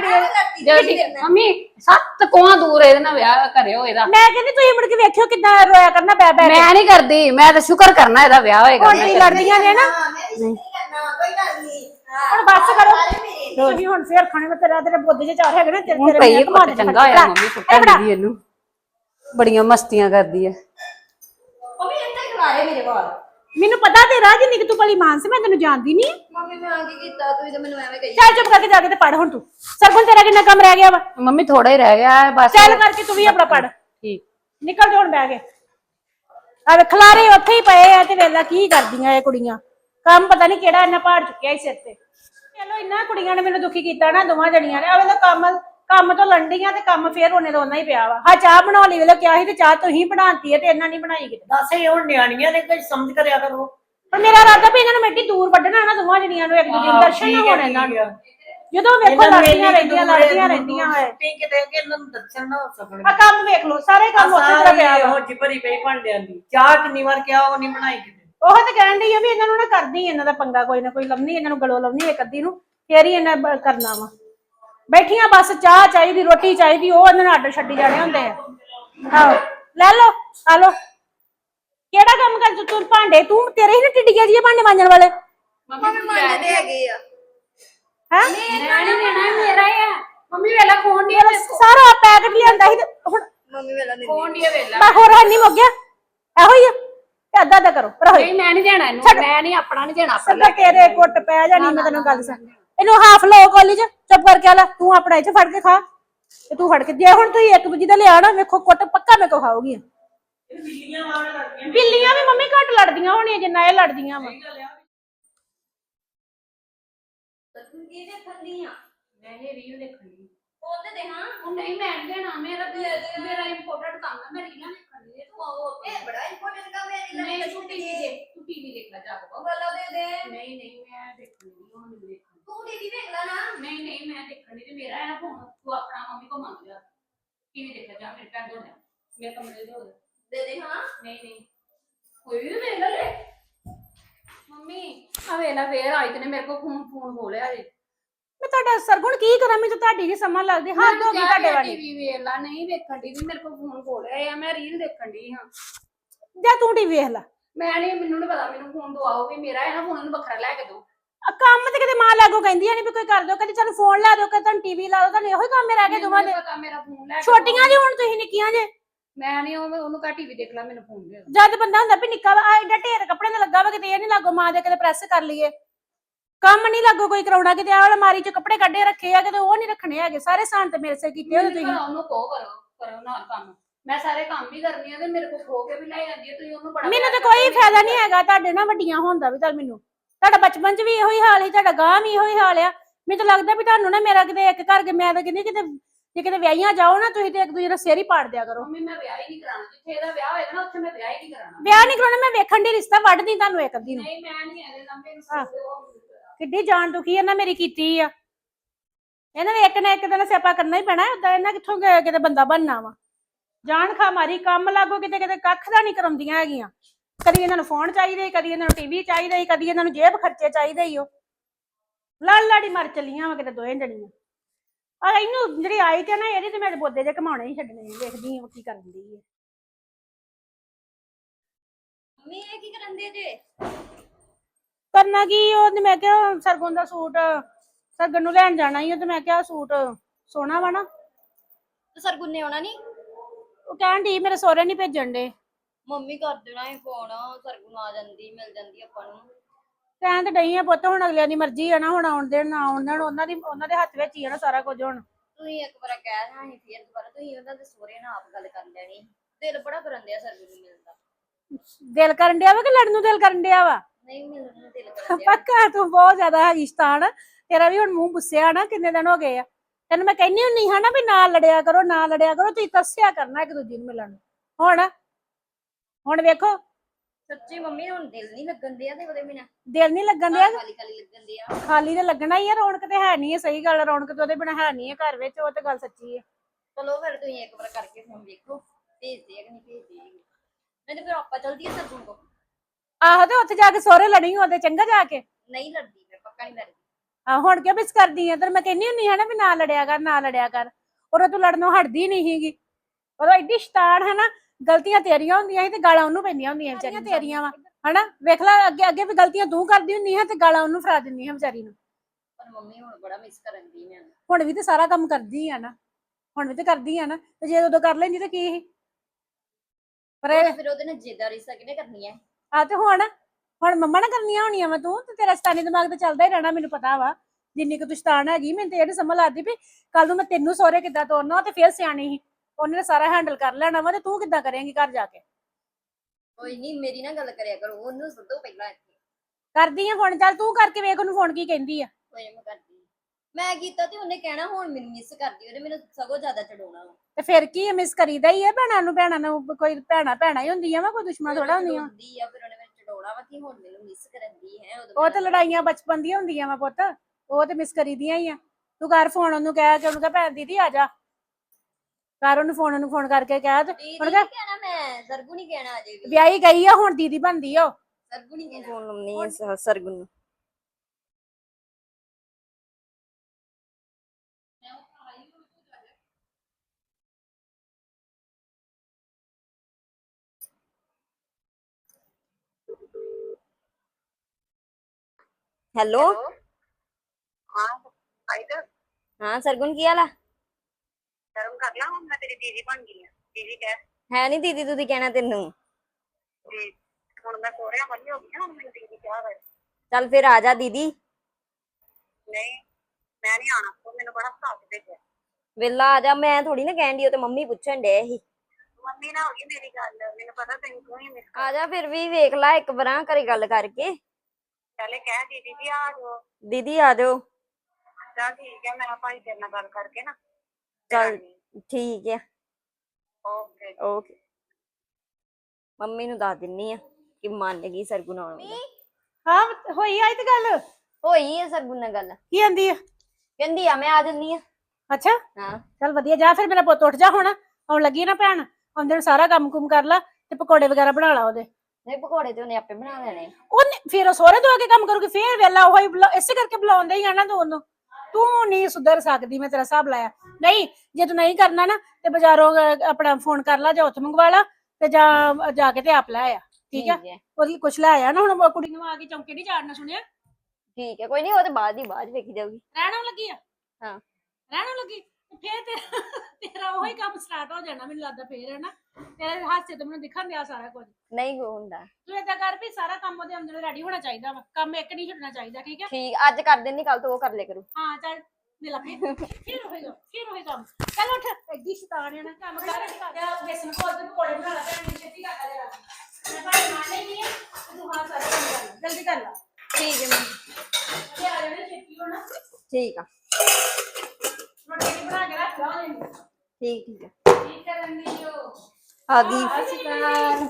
ਜਦੋਂ ਮੰਮੀ ਸੱਤ ਕੋਹਾਂ ਦੂਰ ਇਹਦੇ ਨਾਲ ਵਿਆਹ ਕਰਿਓ ਇਹਦਾ। ਮੈਂ ਕਹਿੰਦੀ ਤੁਸੀਂ ਮੁੜ ਕੇ ਵੇਖਿਓ ਕਿੱਦਾਂ ਰੋਇਆ ਕਰਨਾ ਬੈ ਬੈ ਕੇ। ਮੈਂ ਨਹੀਂ ਕਰਦੀ ਮੈਂ ਤਾਂ ਸ਼ੁਕਰ ਕਰਨਾ ਇਹਦਾ ਵਿਆਹ ਹੋਏਗਾ। ਹੁਣ ਤੁਸੀਂ ਲੜਦੀਆਂ ਨੇ ਨਾ। ਹਾਂ ਮੈਂ ਵੀ ਨਹੀਂ ਕਰਨਾ ਕੋਈ ਗੱਲ ਨਹੀਂ ਹੁਣ ਬੱਸ ਕਰੋ। ਤੁਸੀਂ ਹੁਣ ਫੇਰ ਖਾਣੇ ਮੈਂ ਤੇਰਾ ਤੇਰੇ ਬੋਦੇ ਚ ਚਾਰ ਹੈਗੇ ਨੇ ਤੇਰੇ ਹੁਣ ਤੇਰੇ ਪਈ ਮੈਂ ਘੁਮਾ ਕੁੱਟ ਦੇਣਾ ਚੰਗਾ ਹੋਇਆ ਮੰਮੀ ਕੁੱਟਣ ਦੀ ਇਹਨੂੰ। ਬੜੀਆਂ ਮਸਤੀਆਂ ਕਰਦੀ ਹੈ ਮੰਮੀ ਇੰਨੇ ਖਲਾਰੇ ਮੇਰੇ ਵਾਲ ਮੈਨੂੰ ਪਤਾ ਤੇਰਾ ਜਿੰਨੀ ਕਿ ਤੂੰ ਭਲੀ ਮਾਨ ਸੀ ਮੈਂ ਤੈਨੂੰ ਜਾਣਦੀ ਨਹੀਂ ਮੰਮੀ ਮੈਂ ਕੀ ਕੀਤਾ ਤੁਸੀਂ ਤਾਂ ਮੈਨੂੰ ਐਵੇਂ ਕਹੀ ਚੱਲ ਚੁੱਪ ਕਰਕੇ ਜਾ ਕੇ ਤੇ ਪੜ ਹੁਣ ਤੂੰ। ਸਰਗੁਣ ਤੇਰਾ ਕਿੰਨਾ ਕੰਮ ਰਹਿ ਗਿਆ ਵਾ? ਮੰਮੀ ਥੋੜਾ ਹੀ ਰਹਿ ਗਿਆ ਹੈ ਬਸ। ਚੱਲ ਕਰਕੇ ਤੂੰ ਵੀ ਆਪਣਾ ਪੜ ਠੀਕ। ਨਿਕਲ ਜਾ ਹੁਣ ਬਹਿ ਕੇ। ਆ ਵੇ ਖਲਾਰੇ ਉੱਥੇ ਹੀ ਪਏ ਆ ਤੇ ਵੇਲਾ ਕੀ ਕਰਦੀਆਂ ਇਹ ਕੁੜੀਆਂ। ਕੰਮ ਪਤਾ ਨਹੀਂ ਕਿਹੜਾ ਇਹਨਾਂ ਪਾੜ ਚੁੱਕਿਆ ਇਸ ਸਿਰ ਤੇ। ਚਲੋ ਇੰਨਾ ਕੁੜੀਆਂ ਨੇ ਮੈਨੂੰ ਦੁਖੀ ਕੀਤਾ ਨਾ ਦੋਵਾਂ ਜਣੀਆਂ ਨੇ। ਆ ਵੇਲਾ ਕੰਮ ਕੰਮ ਤੋਂ ਲੰਡੀਆਂ ਤੇ ਕੰਮ ਫੇਰ ਉਹਨੇ ਦਾ ਉਹਨਾਂ ਹੀ ਪਿਆ ਵਾ। ਹਾਂ ਚਾਹ ਬਣਾ ਲਈ ਵੇਲਾ ਕਿਹਾ ਸੀ ਤੇ ਚਾਹ ਤੁਸੀਂ ਬਣਾਤੀ ਹੈ ਤੇ ਇਹਨਾਂ ਨਹੀਂ ਬਣਾਈ ਕਿਤੇ। ਦੱਸ ਇਹ ਹੁਣ ਨਿਆਣੀਆਂ ਨੇ ਕੁਝ ਸਮਝ ਕਰਿਆ ਕਰੋ। ਪਰ ਮੇਰਾ ਇਰਾਦਾ ਵੀ ਇਹਨਾਂ ਨੂੰ ਮਿੱਟੀ ਦੂਰ ਵੱਢਣਾ ਨਾ ਦੋਵਾਂ ਜਣੀਆਂ ਨੂੰ ਇੱਕ ਦੂਜੇ ਨੂੰ ਦਰਸ਼ਨ ਨਾ ਹੋਣੇ ਇਹਨਾਂ ਨੂੰ। ਜਦੋਂ ਵੇਖੋ ਲੜਦੀਆਂ ਰਹਿੰਦੀਆਂ ਲੜਦੀਆਂ ਰਹਿੰਦੀਆਂ ਨਹੀਂ ਕਿਤੇ ਕਿ ਇਹਨਾਂ ਨੂੰ ਦਰਸ਼ਨ ਨਾ ਹੋ ਸਕਣ। ਆ ਕੰਮ ਵੇਖ ਲਓ ਸਾਰੇ ਕੰਮ ਉੱਥੇ ਤਰ੍ਹਾਂ ਪਿਆ ਵਾ। ਉਹ ਜਿਪਰੀ ਪਈ ਭਾਂਡਿਆਂ ਦੀ। ਚਾਹ ਕਿੰਨੀ ਵਾਰ ਕਿਹਾ ਉਹ ਨਹੀਂ ਬਣਾਈ ਕਿਤੇ। ਉਹ ਤਾਂ ਕਹਿਣ ਡਈ ਆ ਵੀ ਇਹਨਾਂ ਨੂੰ ਨਾ ਕਰਦੀ ਇਹਨਾਂ ਦਾ ਪੰਗਾ ਕੋਈ ਨਾ ਕੋਈ ਲੰਮੀ ਇਹਨਾਂ ਨੂੰ ਗਲੋਂ ਲਾਉਣੀ ਇੱਕ ਅੱਧੀ ਨੂੰ ਫੇਰ ਹੀ ਇਹਨਾਂ ਬ- ਕਰਨਾ ਵਾ। ਬੈਠੀਆਂ ਬਸ ਚਾਹ ਚਾਹੀਦੀ ਰੋਟੀ ਚਾਹੀਦੀ ਉਹ ਇਹਨਾਂ ਨੂੰ ਆਰਡਰ ਛੱਡੀ ਜਾਣੇ ਹੁੰਦੇ ਆ। ਆਹੋ ਲੈ ਲਓ ਆ ਲਓ। ਕਿਹੜਾ ਕੰਮ ਕਰ ਤੂੰ- ਭਾਂਡੇ ਤੂੰ ਤੇਰੇ ਹੀ ਨਾ ਟਿੱਡੀਆਂ ਜੀ ਭਾਂਡੇ ਮਾਂਜਣ ਵਾਲੇ? ਮੰਮੀ ਮੰਨਦੇ ਹੈਗੇ ਆ। ਹੈ? ਮੈਂ ਨਹੀਂ ਦੇਣਾ ਮੇਰਾ ਆ। ਮੰਮੀ ਵੇਲਾ ਖੋਣ ਦੀ ਸਾਰਾ ਪੈਕਟ ਲਿਆਂਦਾ ਸੀ ਤੇ ਹੁਣ ਮੰਮੀ ਵੇਲਾ ਨਹੀਂ ਵੇਲਾ। ਹੋਰ ਨਹੀਂ ਮੁੱਕ ਗਿਆ ਇਹੋ ਹੀ ਆ। ਤੇ ਅੱਧਾ ਅੱਧਾ ਕਰੋ ਪਰ ਹੋਈ ਨਹੀਂ ਮੈਂ ਨਹੀਂ ਦੇਣਾ ਇਹਨੂੰ। ਮੈਂ ਨਹੀਂ ਆਪਣਾ ਨਹੀਂ ਦੇਣਾ ਆਪਣਾ ਸੱਦਾ ਤੇਰੇ ਕੁੱਟ ਪੈ ਜਾਣੀ ਮੈਂ ਤੈਨੂੰ ਗੱਲ ਸਾਂ ਇਹਨੂੰ ਹਾਫ ਲਓ ਕਾਲਜ ਚੁੱਪ ਕਰਕੇ ਆ ਲੈ ਤੂੰ ਆਪਣਾ ਇੱਥੇ ਫੜ ਕੇ ਖਾ। ਤੇ ਤੂੰ ਫੜ ਕੇ ਜੇ ਹੁਣ ਤੁਸੀਂ ਇੱਕ ਦੂਜੀ ਦਾ ਲਿਆ ਨਾ ਵੇਖੋ ਕੁੱਟ ਪੱਕਾ ਮੇਰੇ ਕੋ ਖਾਓਗੀ ਬਿੱਲੀਆਂ ਵੀ ਮੰਮੀ ਘੱਟ ਲੜਦੀਆਂ ਹੋਣੀਆਂ ਜਿੰਨਾ ਇਹ ਲੜਦੀਆਂ ਵਾ। ਕੀ ਦੇਖਣੀ ਆ ਮੈਂ ਇਹ ਰੀਲ ਦੇਖਣੀ ਉਹਦੇ ਦੇ ਹਾਂ ਉਹ ਨਹੀਂ ਮੈਂ ਨਹੀਂ ਦੇਣਾ ਮੇਰਾ ਮੇਰਾ ਇੰਪੋਰਟੈਂਟ ਕੰਮ ਹੈ ਮੈਂ ਰੀਲਾਂ ਦੇਖਣੀ ਹੈ ਤੂੰ ਆਓ ਇਹ ਬੜਾ ਇੰਪੋਰਟੈਂਟ ਕੰਮ ਹੈ ਨਹੀਂ ਤੂੰ ਟੀਵੀ ਦੇਖ ਤੂੰ ਟੀਵੀ ਦੇਖ ਲੈ ਜਾ ਕੇ ਵਾਲਾ ਦੇ ਦੇ। ਨਹੀਂ ਨਹੀਂ ਮੈਂ ਦੇਖਣੀ ਨਹੀਂ ਉਹ ਨਹੀਂ ਦੇਖਣੀ ਤੂੰ ਦੀਦੀ ਵੇਖ ਲੈ ਨਾ। ਨਹੀਂ ਨਹੀਂ ਮੈਂ ਦੇਖਣੀ ਤੇ ਮੇਰਾ ਹੈ ਫੋਨ ਤੂੰ ਆਪਣਾ ਮੰਮੀ ਕੋ ਮੰਗ ਲਿਆ ਟੀਵੀ ਦੇਖ ਲੈ ਜਾ ਮੇਰੇ ਪੈਰ ਧੋ ਲੈ। ਮੇਰੇ ਕਮਰੇ ਦੇ ਧੋ ਲੈ। ਦੇ ਦੇ ਹਾਂ। ਨਹੀਂ ਨਹੀਂ। ਕੋਈ ਵੀ ਵੇਖ ਲੈ ਮੰਮੀ ਆ ਵੇਲਾ ਫੇਰ ਆਈ ਤੇ ਨੇ ਮੇਰੇ ਕੋ ਫੋਨ ਫੋਨ ਖੋਲਿਆ ਜੇ ਮੈਂ ਤੁਹਾਡਾ ਸਰਗੁਣ ਕੀ ਕਰਾਂ? ਮੈਨੂੰ ਤੁਹਾਡੀ ਨਹੀਂ ਸਮਝ ਲੱਗਦੀ। ਹੱਦ ਹੋ ਗਈ ਤੁਹਾਡੇ ਵਾਲੀ। ਟੀਵੀ ਵੇਖ ਲਾ ਨਹੀਂ ਵੇਖਣ ਦੀ ਮੇਰੇ ਕੋ ਫੋਨ ਖੋਲਿਆ ਆ ਮੈਂ ਰੀਲ ਦੇਖਣ ਦੀ ਹਾਂ। ਜਾਂ ਤੂੰ ਟੀਵੀ ਵੇਖ ਲੈ। ਮੈਂ ਨਹੀਂ ਮੈਨੂੰ ਨਹੀਂ ਪਤਾ ਮੈਨੂੰ ਫੋਨ ਦਵਾਓ ਵੀ ਮੇਰਾ ਹੈ ਨਾ ਫੋਨ ਨੂੰ ਵੱਖਰਾ ਲੈ ਕੇ ਦੋ ਆ ਕੰਮ ਤੇ ਕਿਤੇ ਮਾਂ ਲਾਗੋ ਕਹਿੰਦੀ ਨਹੀਂ ਵੀ ਕੋਈ ਕਰ ਦਿਓ ਕਦੀ ਤੁਹਾਨੂੰ ਫੋਨ ਲਾ ਦਿਓ ਕਦੀ ਤੁਹਾਨੂੰ ਟੀਵੀ ਲਾ ਦਿਓ ਤੁਹਾਨੂੰ ਇਹੋ ਹੀ ਕੰਮ ਰਹਿ ਗਏ ਦੋਵਾਂ ਦੇ। ਪਤਾ ਮੇਰਾ ਫੋਨ ਲੈ ਕੇ ਛੋਟੀਆਂ ਜੀ ਹੁਣ ਤੁਸੀਂ ਨਿੱਕੀਆਂ ਜੇ। ਮੈਂ ਨਹੀਂ ਉਹ ਉਹਨੂੰ ਕਾ ਟੀਵੀ ਦੇਖ ਲਾ ਮੈਨੂੰ ਫੋਨ ਦੇ ਜਦ ਬੰਦਾ ਹੁੰਦਾ ਵੀ ਨਿੱਕਾ ਵਾ ਆ ਐਡਾ ਢੇਰ ਕੱਪੜੇ ਦਾ ਲੱਗਾ ਵਾ ਕਿਤੇ ਇਹ ਨਹੀਂ ਲੱਗੋ ਮਾਂ ਦੇ ਕਿਤੇ ਪ੍ਰੈਸ ਕਰ ਲਈਏ। ਕੰਮ ਨਹੀਂ ਲੱਗੋ ਕੋਈ ਕਰਾਉਣਾ ਕਿਤੇ ਆਹ ਅਲਮਾਰੀ 'ਚ ਕੱਪੜੇ ਕੱਢੇ ਰੱਖੇ ਆ ਕਿਤੇ ਉਹ ਨਹੀਂ ਰੱਖਣੇ ਹੈਗੇ ਸਾਰੇ ਸਾਨ ਤੇ ਮੇਰੇ ਸੇ ਕੀਤੇ ਹੋਏ ਤੁਸੀਂ। ਉਹਨੂੰ ਕਹੋ ਕਰੋ ਕਰੋ ਨਾਲ ਕੰਮ। ਮੈਂ ਸਾਰੇ ਕੰਮ ਹੀ ਕਰਨੀ ਆ ਤੇ ਮੇਰੇ ਕੋਲ ਖੋ ਕੇ ਵੀ ਲੈ ਜਾਂਦੀ ਆ ਤੁਸੀਂ ਉਹਨੂੰ ਬੜਾ ਮੈਨੂੰ ਤੇ ਕੋਈ ਫਾਇਦਾ ਨਹੀਂ ਹੈਗਾ ਤੁਹਾਡੇ ਨਾਲ ਵੱਡੀਆਂ ਹੋਣ ਦਾ ਵੀ ਚੱਲ ਮੈਨੂੰ। ਤੁਹਾਡਾ ਬਚਪਨ 'ਚ ਵੀ ਇਹੋ ਹੀ ਹਾਲ ਸੀ ਤੁਹਾਡਾ ਗਾਂ ਵੀ ਇਹੋ ਹੀ ਹਾਲ ਆ। ਮੈਨੂੰ ਤਾਂ ਲੱਗਦਾ ਵੀ ਤੁਹਾਨੂੰ ਨਾ ਮੇਰਾ ਕਿਤੇ ਇੱਕ ਘਰ ਕੇ ਮੈਂ ਤਾਂ ਕਹਿੰਦੀ ਕਿਤੇ ਜੇ ਕਿਤੇ ਵਿਆਹੀਆਂ ਜਾਓ ਨਾ ਤੁਸੀਂ ਤੇ ਇੱਕ ਦੂਜੇ ਦਾ ਸਿਰ ਹੀ ਪਾੜ ਦਿਆ ਕਰੋ। ਮੰਮੀ ਮੈਂ ਵਿਆਹ ਹੀ ਨਹੀਂ ਕਰਾਉਣਾ ਜਿੱਥੇ ਇਹਦਾ ਵਿਆਹ ਹੋਏਗਾ ਨਾ ਉੱਥੇ ਮੈਂ ਵਿਆਹ ਹੀ ਨਹੀਂ ਕਰਾਉਣਾ। ਵਿਆਹ ਨਹੀਂ ਕਰਾਉਣਾ ਮੈਂ ਵੇਖਣ ਦੀ ਰਿਸ਼ਤਾ ਵੱਢਦੀ ਤੁਹਾਨੂੰ ਇੱਕ ਅੱਧੀ ਨੂੰ। ਨਹੀਂ ਮੈਂ ਨਹੀਂ ਇਹਦੇ ਨਾਲ ਮੈਨੂੰ ਕਿੱਡੀ ਜਾਨ ਦੁਖੀ ਇਹਨਾਂ ਮੇਰੀ ਕੀਤੀ ਆ। ਇਹਨਾਂ ਨੇ ਇੱਕ ਨਾ ਇੱਕ ਦਿਨ ਸਿਆਪਾ ਕਰਨਾ ਹੀ ਪੈਣਾ ਉਦਾਂ ਇਹਨਾਂ ਕਿੱਥੋਂ ਕ- ਕਿਤੇ ਬੰਦਾ ਬਣਨਾ ਵਾ। ਜਾਨ ਖਾ ਮਾਰੀ ਕੰਮ ਲਾਗੋ ਕਿਤੇ ਕਿਤੇ ਕੱਖ ਦਾ ਨਹੀਂ ਕਰਾਉਂਦੀਆਂ ਹੈਗੀਆਂ। ਕਦੀ ਇਹਨਾਂ ਨੂੰ ਫੋਨ ਚਾਹੀਦਾ ਈ, ਕਦੀ ਇਹਨਾਂ ਨੂੰ ਟੀਵੀ ਚਾਹੀਦਾ ਈ, ਕਦੀ ਇਹਨਾਂ ਨੂੰ ਜੇਬ ਖਰਚੇ ਚਾਹੀਦੇ ਹੀ ਉਹ। ਲੜ ਲੜੀ ਮਰ ਚੱਲੀਆਂ ਵਾ ਕਿਤੇ ਦੋਵੇਂ ਜਣੀਆਂ। ਆ ਇਹਨੂੰ ਜਿਹੜੀ ਆਈ ਤੇ ਨਾ ਇਹਦੀ ਤੇ ਮੈਂ ਬੋਦੇ ਜੇ ਕਮਾਉਣੇ ਹੀ ਛੱਡਣੇ ਈ, ਵੇਖਦੀ ਆ ਕੀ ਕਰਨ ਦੀ ਹੈ ਮੰਮੀ ਇਹ ਕੀ ਕਰਨ ਦੇ ਜੇ? ਕਰਨਾ ਕੀ ਉਹ ਤੇ ਮੈਂ ਕਿਹਾ ਸਰਗੁਣ ਦਾ ਸੂਟ ਸਰਗੁਣ ਨੂੰ ਲੈਣ ਜਾਣਾ ਹੀ ਉਹ ਤੇ ਮੈਂ ਕਿਹਾ ਸੂਟ ਸੋਹਣਾ ਵਾ ਨਾ। ਤੇ ਸਰਗੁਣ ਨੇ ਆਉਣਾ ਨਹੀਂ ਉਹ ਕਹਿਣ ਦੀ ਮੇਰੇ ਸਹੁਰੇ ਨਹੀਂ ਭੇਜਣ ਦੇ ਮੰਮੀ ਕਰ ਦੇਣਾ ਇਹ ਫੋਨ ਸਰਗੁਣ ਆ ਜਾਂਦੀ ਮਿਲ ਜਾਂਦੀ ਆਪਾਂ ਨੂੰ। ਕਹਿਣ ਤੇ ਡਈ ਆ ਪੁੱਤ ਹੁਣ ਅਗਲਿਆਂ ਦੀ ਮਰਜ਼ੀ ਆ ਨਾ ਹੁਣ ਆਉਣ ਦੇਣ ਨਾ ਆਉਣ ਦੇਣ ਉਹਨਾਂ ਦੀ ਉਹਨਾਂ ਦੇ ਹੱਥ ਵਿੱਚ ਹੀ ਆ ਨਾ ਸਾਰਾ ਕੁਝ ਹੁਣ। ਤੁਸੀਂ ਇੱਕ ਵਾਰ ਕਹਿ ਰਹੇ ਸੀ ਫੇਰ ਦੁਬਾਰਾ ਤੁਸੀਂ ਉਹਨਾਂ ਦੇ ਸੋਹਰੇ ਨਾਲ ਆਪ ਗੱਲ ਕਰ ਲੈਣੀ। ਦਿਲ ਬੜਾ ਕਰਨ ਦਿਆ ਸਰਗੁਣ ਨੂੰ ਮਿਲਦਾ ਦਿਲ ਕਰਨ ਡਿਆ ਵਾ ਕਿ ਲੜਨ ਨੂੰ ਦਿਲ ਕਰਨ ਡਿਆ ਵਾ? ਨਹੀਂ ਮਿਲਣ ਨੂੰ ਦਿਲ ਕਰਨ ਦਿਆ ਪੱਕਾ ਤੂੰ ਬਹੁਤ ਜ਼ਿਆਦਾ ਹੈਗਿਸਤਾਨ ਤੇਰਾ ਵੀ ਹੁਣ ਮੂੰਹ ਗੁੱਸਿਆ ਨਾ ਕਿੰਨੇ ਦਿਨ ਹੋ ਗਏ ਆ। ਤੈਨੂੰ ਮੈਂ ਕਹਿੰਨੀ ਹੁੰਨੀ ਹਾਂ ਨਾ ਵੀ ਨਾ ਲੜਿਆ ਕਰੋ ਨਾ ਲੜਿਆ ਕਰੋ ਤੁਸੀਂ ਦੱਸਿਆ ਕਰਨਾ ਇੱਕ ਦੂਜੀ ਨੂੰ ਮਿਲਣ ਨੂੰ। ਹੁਣ ਹੁਣ ਵੇਖੋ। ਸੱਚੀ ਮੰਮੀ ਹੁਣ ਦਿਲ ਨਹੀਂ ਲੱਗਣ ਦਿਆ ਤੇ ਉਹਦੇ ਬਿਨਾ। ਦਿਲ ਨਹੀਂ ਲੱਗਣ ਡਿਆ ਖਾਲੀ ਖਾਲੀ ਲੱਗਣ ਦਿਆ। ਖਾਲੀ ਤੇ ਲੱਗਣਾ ਹੀ ਆ ਰੌਣਕ ਤੇ ਹੈ ਨਹੀਂ ਹੈ ਸਹੀ ਗੱਲ ਰੌਣਕ ਤੇ ਉਹਦੇ ਬਿਨਾ ਹੈ ਨਹੀਂ ਹੈ ਘਰ ਵਿੱਚ ਉਹ ਤੇ ਗੱਲ ਸੱਚੀ ਹੈ ਚਲੋ ਫਿਰ ਤੁਸੀਂ ਇੱਕ ਵਾਰ ਕਰਕੇ ਫੋਨ ਵੇਖੋ ਭੇਜਦੇ ਆ ਕਿ ਨਹੀਂ ਭੇਜਦੇ ਹੈਗੇ। ਨਹੀਂ ਤੇ ਫਿਰ ਆਪਾਂ ਚਲਦੀ ਆ ਸਰਗੁਣ ਕੋ ਆਹੋ ਤੇ ਉੱਥੇ ਜਾ ਕੇ ਸਹੁਰੇ ਲੜੀ ਉਹਦੇ ਚੰਗਾ ਜਾ ਕੇ? ਨਹੀਂ ਲੜਦੀ ਮੈਂ ਪੱਕਾ ਨਹੀਂ ਲੜਦੀ। ਆ ਹੁਣ ਕਿਉਂ ਮਿਸ ਕਰਦੀ ਆ ਤੇ ਮੈਂ ਕਹਿੰਨੀ ਹੁੰਨੀ ਹੈ ਨਾ ਵੀ ਨਾ ਲੜਿਆ ਕਰ ਨਾ ਲੜਿਆ ਕਰ। ਔਰ ਤੂੰ ਲੜਨੋਂ ਹਟਦੀ ਨਹੀਂ ਸੀਗੀ। ਉਹ ਐਡੀ ਸ਼ਤਾਨ ਹੈ ਨਾ ਗਲਤੀਆਂ ਤੇਰੀਆਂ ਹੁੰਦੀਆਂ ਸੀ ਤੇ ਗਾਲਾਂ ਉਹਨੂੰ ਪੈਂਦੀਆਂ ਹੁੰਦੀਆਂ ਵਿਚਾਰੀਆਂ ਤੇਰੀਆਂ ਵਾ। ਹਨਾ? ਵੇਖ ਲੈ ਅੱਗੇ ਅੱਗੇ ਵੀ ਗਲਤੀਆਂ ਤੂੰ ਕਰਦੀ ਹੁੰਨੀ ਹੈ ਤੇ ਗਾਲਾਂ ਉਹਨੂੰ ਫੜਾ ਦਿੰਦੀ ਹੈ ਵਿਚਾਰੀ ਨੂੰ। ਪਰ ਮੰਮੀ ਹੁਣ ਬੜਾ ਮਿਸ ਕਰਨ ਦੀ ਮੈਂ ਹੁਣ ਵੀ ਤੇ ਸਾਰਾ ਕੰਮ ਕਰਦੀ ਆ ਨਾ। ਹੁਣ ਵੀ ਤੇ ਕਰਦੀ ਆ ਨਾ। ਤੇ ਜੇ ਉਦੋਂ ਕਰ ਲੈਂਦੀ ਤੇ ਕੀ ਸੀ? ਪਰ ਇਹ ਫਿਰ ਉਹਦੇ ਨਾਲ ਜਿੱਦਾਂ ਰਿਸ਼ਤਾ ਕਿਨੇ ਕਰਨੀ ਹੈ ਆ ਤੇ ਹੁਣ ਹੁਣ ਮੰਮਾ ਨਾਲ ਕਰਨੀਆਂ ਹੋਣੀਆਂ ਵਾ ਤੂੰ ਤੇ ਤੇਰਾ ਸਤਾਨੀ ਦਿਮਾਗ ਤੇ ਚੱਲਦਾ ਹੀ ਰਹਿਣਾ ਮੈਨੂੰ ਪਤਾ ਵਾ। ਜਿੰਨੀ ਕੁ ਤੂੰ ਸ਼ਤਾਨ ਹੈਗੀ ਮੈਨੂੰ ਤੇ ਇਹ ਸਮਝ ਲੱਗਦੀ ਵੀ ਕੱਲ ਨੂੰ ਮੈਂ ਤੈਨੂੰ ਸਹੁਰੇ ਕਿੱਦਾਂ ਤੋਰਨਾ ਤੇ ਫੇਰ ਸਿਆਣੀ ਸੀ। ਉਹਨੇ ਸਾਰਾ ਹੈਂਡਲ ਕਰ ਲੈਣਾ ਵਾ ਤੇ ਤੂੰ ਕਿੱਦਾਂ ਕਰੇਂਗੀ ਘਰ ਜਾ ਕੇ? ਕੋਈ ਨਹੀਂ ਮੇਰੀ ਨਾ ਗੱਲ ਕਰਿਆ ਕਰੋ ਉਹਨੂੰ ਸੱਦੋ ਪਹਿਲਾਂ ਇੱਥੇ। ਕਰਦੀ ਆ ਫੋਨ ਚੱਲ ਤੂੰ ਕਰਕੇ ਵੇਖ ਉਹਨੂੰ ਫੋਨ ਕੀ ਕਹਿੰਦੀ ਆ। ਕੋਈ ਮੈਂ ਕਰਦੀ ਮੈਂ ਕੀਤਾ ਤੇ ਉਹਨੇ ਕਹਿਣਾ ਹੁਣ ਮੈਨੂੰ ਮਿਸ ਕਰਦੀ ਉਹਨੇ ਮੈਨੂੰ ਸਗੋਂ ਜ਼ਿਆਦਾ ਚੜਾਉਣਾ ਵਾ। ਤੇ ਫਿਰ ਕੀ ਮਿਸ ਕਰੀਦਾ ਹੀ ਆ ਭੈਣਾਂ ਨੂੰ ਭੈਣਾਂ ਨੂੰ ਕੋਈ ਭੈਣਾਂ ਭੈਣਾਂ ਹੀ ਹੁੰਦੀਆਂ ਵਾ ਕੋਈ ਦੁਸ਼ਮਣ ਥੋੜਾ ਹੁੰਦੀਆਂ। ਹੁੰਦੀ ਆ ਫਿਰ ਉਹਨੇ ਮੈਨੂੰ ਚੜਾਉਣਾ ਵਾ ਕਿ ਹੁਣ ਮੈਨੂੰ ਮਿਸ ਕਰਦੀ ਹੈ ਉਹ ਤੇ ਲੜਾਈਆਂ ਬਚਪਨ ਦੀਆਂ ਹੁੰਦੀਆਂ ਵਾ ਪੁੱਤ ਉਹ ਤੇ ਮਿਸ ਕਰੀਦੀਆਂ ਹੀ ਆ। ਤੂੰ ਕਰ ਫੋਨ ਉਹਨੂੰ ਕਹਿ ਕੇ ਉਹਨੂੰ ਕਹ ਭੈਣ ਦੀਦੀ ਆ ਜਾ। ਕਰ ਉਹਨੂੰ ਫੋਨ ਉਹਨੂੰ ਫੋਨ ਕਰਕੇ ਕਹਿ ਤੇ ਨਹੀਂ ਕਹਿ ਕਹਿਣਾ ਮੈਂ ਸਰਗੁਣ ਨਹੀਂ ਕਹਿਣਾ ਅਜੇ ਵੀ। ਵਿਆਹੀ ਗਈ ਆ ਹੁਣ ਦੀਦੀ ਬਣਦੀ ਆ ਉਹ। ਸਰਗੁਣ ਨਹੀਂ ਕਹਿਣਾ ਫੋਨ ਨਹੀਂ ਸਰਗੁਣ ਨੂੰ ਹੈਲੋ ਹਾਂ ਆਇਦਾ ਹਾਂ ਸਰਗੁਣ ਕੀ ਹਾਲ ਆ? ਸ਼ਰਮ ਕਰ ਲਾ ਹੁਣ ਮੈਂ ਤੇਰੀ ਦੀਦੀ ਬਣ ਗਈ ਆ। ਦੀਦੀ ਕਹਿ। ਹੈ ਨਹੀਂ ਦੀਦੀ ਤੁਸੀਂ ਕਹਿਣਾ ਤੈਨੂੰ? ਜੀ ਹੁਣ ਮੈਂ ਸੋਹਰਿਆਂ ਵਾਲੀ ਹੋ ਗਈ ਨਾ ਹੁਣ ਮੈਨੂੰ ਦੀਦੀ ਕਿਹਾ ਵਾ ਚੱਲ ਫਿਰ ਆ ਜਾ ਦੀਦੀ। ਨਹੀਂ ਮੈਂ ਨਹੀਂ ਆਣਾ ਉਹ ਮੈਨੂੰ ਬੜਾ ਹਸਾਸ ਦੇ ਗਿਆ। ਵੇਲਾ ਆ ਜਾ ਮੈਂ ਥੋੜੀ ਨਾ ਕਹਿਣ ਦੀ ਉਹ ਤੇ ਮੰਮੀ ਪੁੱਛਣ ਡੇ ਸੀ। ਮੰਮੀ ਨਾਲ ਹੋ ਗਈ ਮੇਰੀ ਗੱਲ ਮੈਨੂੰ ਪਤਾ ਤੈਨੂੰ ਤੂੰ ਹੀ ਮਿਸ ਆ ਜਾ ਫਿਰ ਵੀ ਵੇਖ ਲੈ ਇੱਕ ਵਾਰਾਂ ਘਰੇ ਗੱਲ ਕਰਕੇ। ਪਹਿਲੇ ਕਹਿ ਦੀਦੀ ਜੀ ਆ ਜੋ ਦੀਦੀ ਆ ਜਾਓ। ਚੱਲ ਠੀਕ ਹੈ ਮੈਂ ਭਾਈ ਤੇਰੇ ਨਾਲ ਗੱਲ ਕਰਕੇ ਨਾ ਚੱਲ ਠੀਕ ਆ ਓਕੇ। ਓਕੇ। ਮੰਮੀ ਨੂੰ ਦੱਸ ਦਿੰਨੀ ਆ ਕਿ ਮੰਨ ਗਈ ਸਰਗੁਣ ਆਉਣ ਹਾਂ ਹੋਈ ਆਈ ਤੇ ਗੱਲ? ਹੋਈ ਆ ਸਰਗੁਣ ਨਾਲ ਗੱਲ। ਕੀ ਆਂਦੀ ਆ? ਕਹਿੰਦੀ ਆ ਮੈਂ ਆ ਜੰਨੀ ਆ। ਅੱਛਾ? ਹਾਂ। ਚੱਲ ਵਧੀਆ ਜਾ ਫਿਰ ਮੇਰਾ ਪੁੱਤ ਉੱਠ ਜਾ ਹੁਣ। ਆਉਣ ਲੱਗੀ ਨਾ ਭੈਣ ਆਉਂਦੇ ਨੂੰ ਸਾਰਾ ਕੰਮ ਕੁਮ ਕਰ ਲਾ ਤੇ ਪਕੌੜੇ ਵਗੈਰਾ ਬਣਾ ਲਾ ਉਹਦੇ। ਨਹੀਂ ਪਕੌੜੇ ਤੇ ਉਹਨੇ ਆਪੇ ਬਣਾ ਲੈਣੇ। ਉਹਨੇ ਫਿਰ ਉਹ ਸਹੁਰੇ ਤੋਂ ਆ ਕੇ ਕੰਮ ਕਰੂਗੀ ਫੇਰ ਵੇਲਾ ਉਹੀ ਬੁਲਾ- ਇਸੇ ਕਰਕੇ ਬੁਲਾਉਂਦਾ ਹੀ ਆ ਨਾ ਤੂੰ ਉਹਨੂੰ। ਤੂੰ ਨਹੀਂ ਸੁਧਰ ਸਕਦੀ ਮੈਂ ਤੇਰਾ ਹਿਸਾਬ ਲਾਇਆ। ਨਹੀਂ ਜੇ ਤੂੰ ਨਹੀਂ ਕਰਨਾ ਨਾ ਤੇ ਬਾਜ਼ਾਰੋਂ ਅਹ, ਆਪਣਾ ਫੋਨ ਕਰ ਲਾ ਜਾਂ ਉੱਥੇ ਮੰਗਵਾ ਲਾ ਤੇ ਜਾਂ ਜਾ ਕੇ ਤੇ ਆਪ ਲੈ ਆ। ਠੀਕ ਹੈ ਹੈ। ਉਹਦੀ ਕੁਛ ਲੈ ਆਇਆ ਨਾ ਹੁਣ ਉਹ ਕੁੜੀ ਨੂੰ ਆ ਕੇ ਚੌਂਕੇ ਨਹੀਂ ਚਾੜਨਾ ਸੁਣਿਆ? ਠੀਕ ਹੈ ਕੋਈ ਨਹੀਂ ਉਹ ਤੇ ਬਾਅਦ ਹੀ ਬਾਅਦ ਵੇਖੀ ਜਾਊਗੀ। ਰਹਿਣਾ ਲੱਗੀ ਆ? ਹਾਂ। ਰਹਿਣਾ ਲੱਗੀ? ਫੇਰ ਤੇਰਾ ਤੇਰਾ ਉਹੀ ਕੰਮ ਸਟਾਰਟ ਹੋ ਜਾਣਾ ਮੈਨੂੰ ਲੱਗਦਾ ਫੇਰ ਹੈ ਨਾ ਤੇਰੇ ਹਾਸੇ ਤੇ ਮੈਨੂੰ ਦਿਖਣ ਦਿਆ ਸਾਰਾ ਕੁਝ। ਨਹੀਂ ਕੋ ਹੁੰਦਾ। ਤੂੰ ਏਦਾਂ ਕਰ ਵੀ ਸਾਰਾ ਕੰਮ ਉਹਦੇ ਅੰਦਰ ਰੈਡੀ ਹੋਣਾ ਚਾਹੀਦਾ ਵਾ। ਕੰਮ ਇੱਕ ਨਹੀਂ ਛੱਡਣਾ ਚਾਹੀਦਾ ਠੀਕ ਹੈ ਠੀਕ ਅੱਜ ਕਰ ਦਿੰਨੀ ਕੱਲ ਤੋਂ ਉਹ ਕਰ ਲਿਆ ਕਰੂ। ਹਾਂ ਚੱਲ ਮਿਲਾ ਫਿਰ ਫਿਰ ਹੋਏਗਾ ਫਿਰ ਹੋਏਗਾ ਚੱਲ ਉੱਠ। ਐਡੀ ਸ਼ੈਤਾਨ ਹੈ ਨਾ ਕੰਮ ਕਰ। ਜਾ ਬੇਸਨ ਕੋਲ ਤੇ ਪਕੌੜੇ ਬਣਾ ਲੈ ਭੈਣ ਨੂੰ ਛੇਤੀ ਕਰ ਲੈ ਜਰਾ ਮੈਂ ਭਾਈ ਮੰਨ ਨਹੀਂ ਹੈ ਤੇ ਤੂੰ ਹਾਂ ਸਾਰਾ ਕੰਮ ਕਰ ਲੈ। ਜਲਦੀ ਕਰ ਲੈ। ਠੀਕ ਹੈ ਮੰਮੀ। ਤੇ ਆ ਜਾਣੇ ਛੇਤੀ ਹੋਣਾ ਠੀਕ ਆ। ਬਣਾ ਕੇ ਰੱਖ ਲਾ ਉਹਨੇ ਠੀਕ ਠੀਕ ਹੈ ਕੀ ਕਰਨ ਦੀ ਹੋ ਆ। ਗਈ ਅਸਿਕਾਰ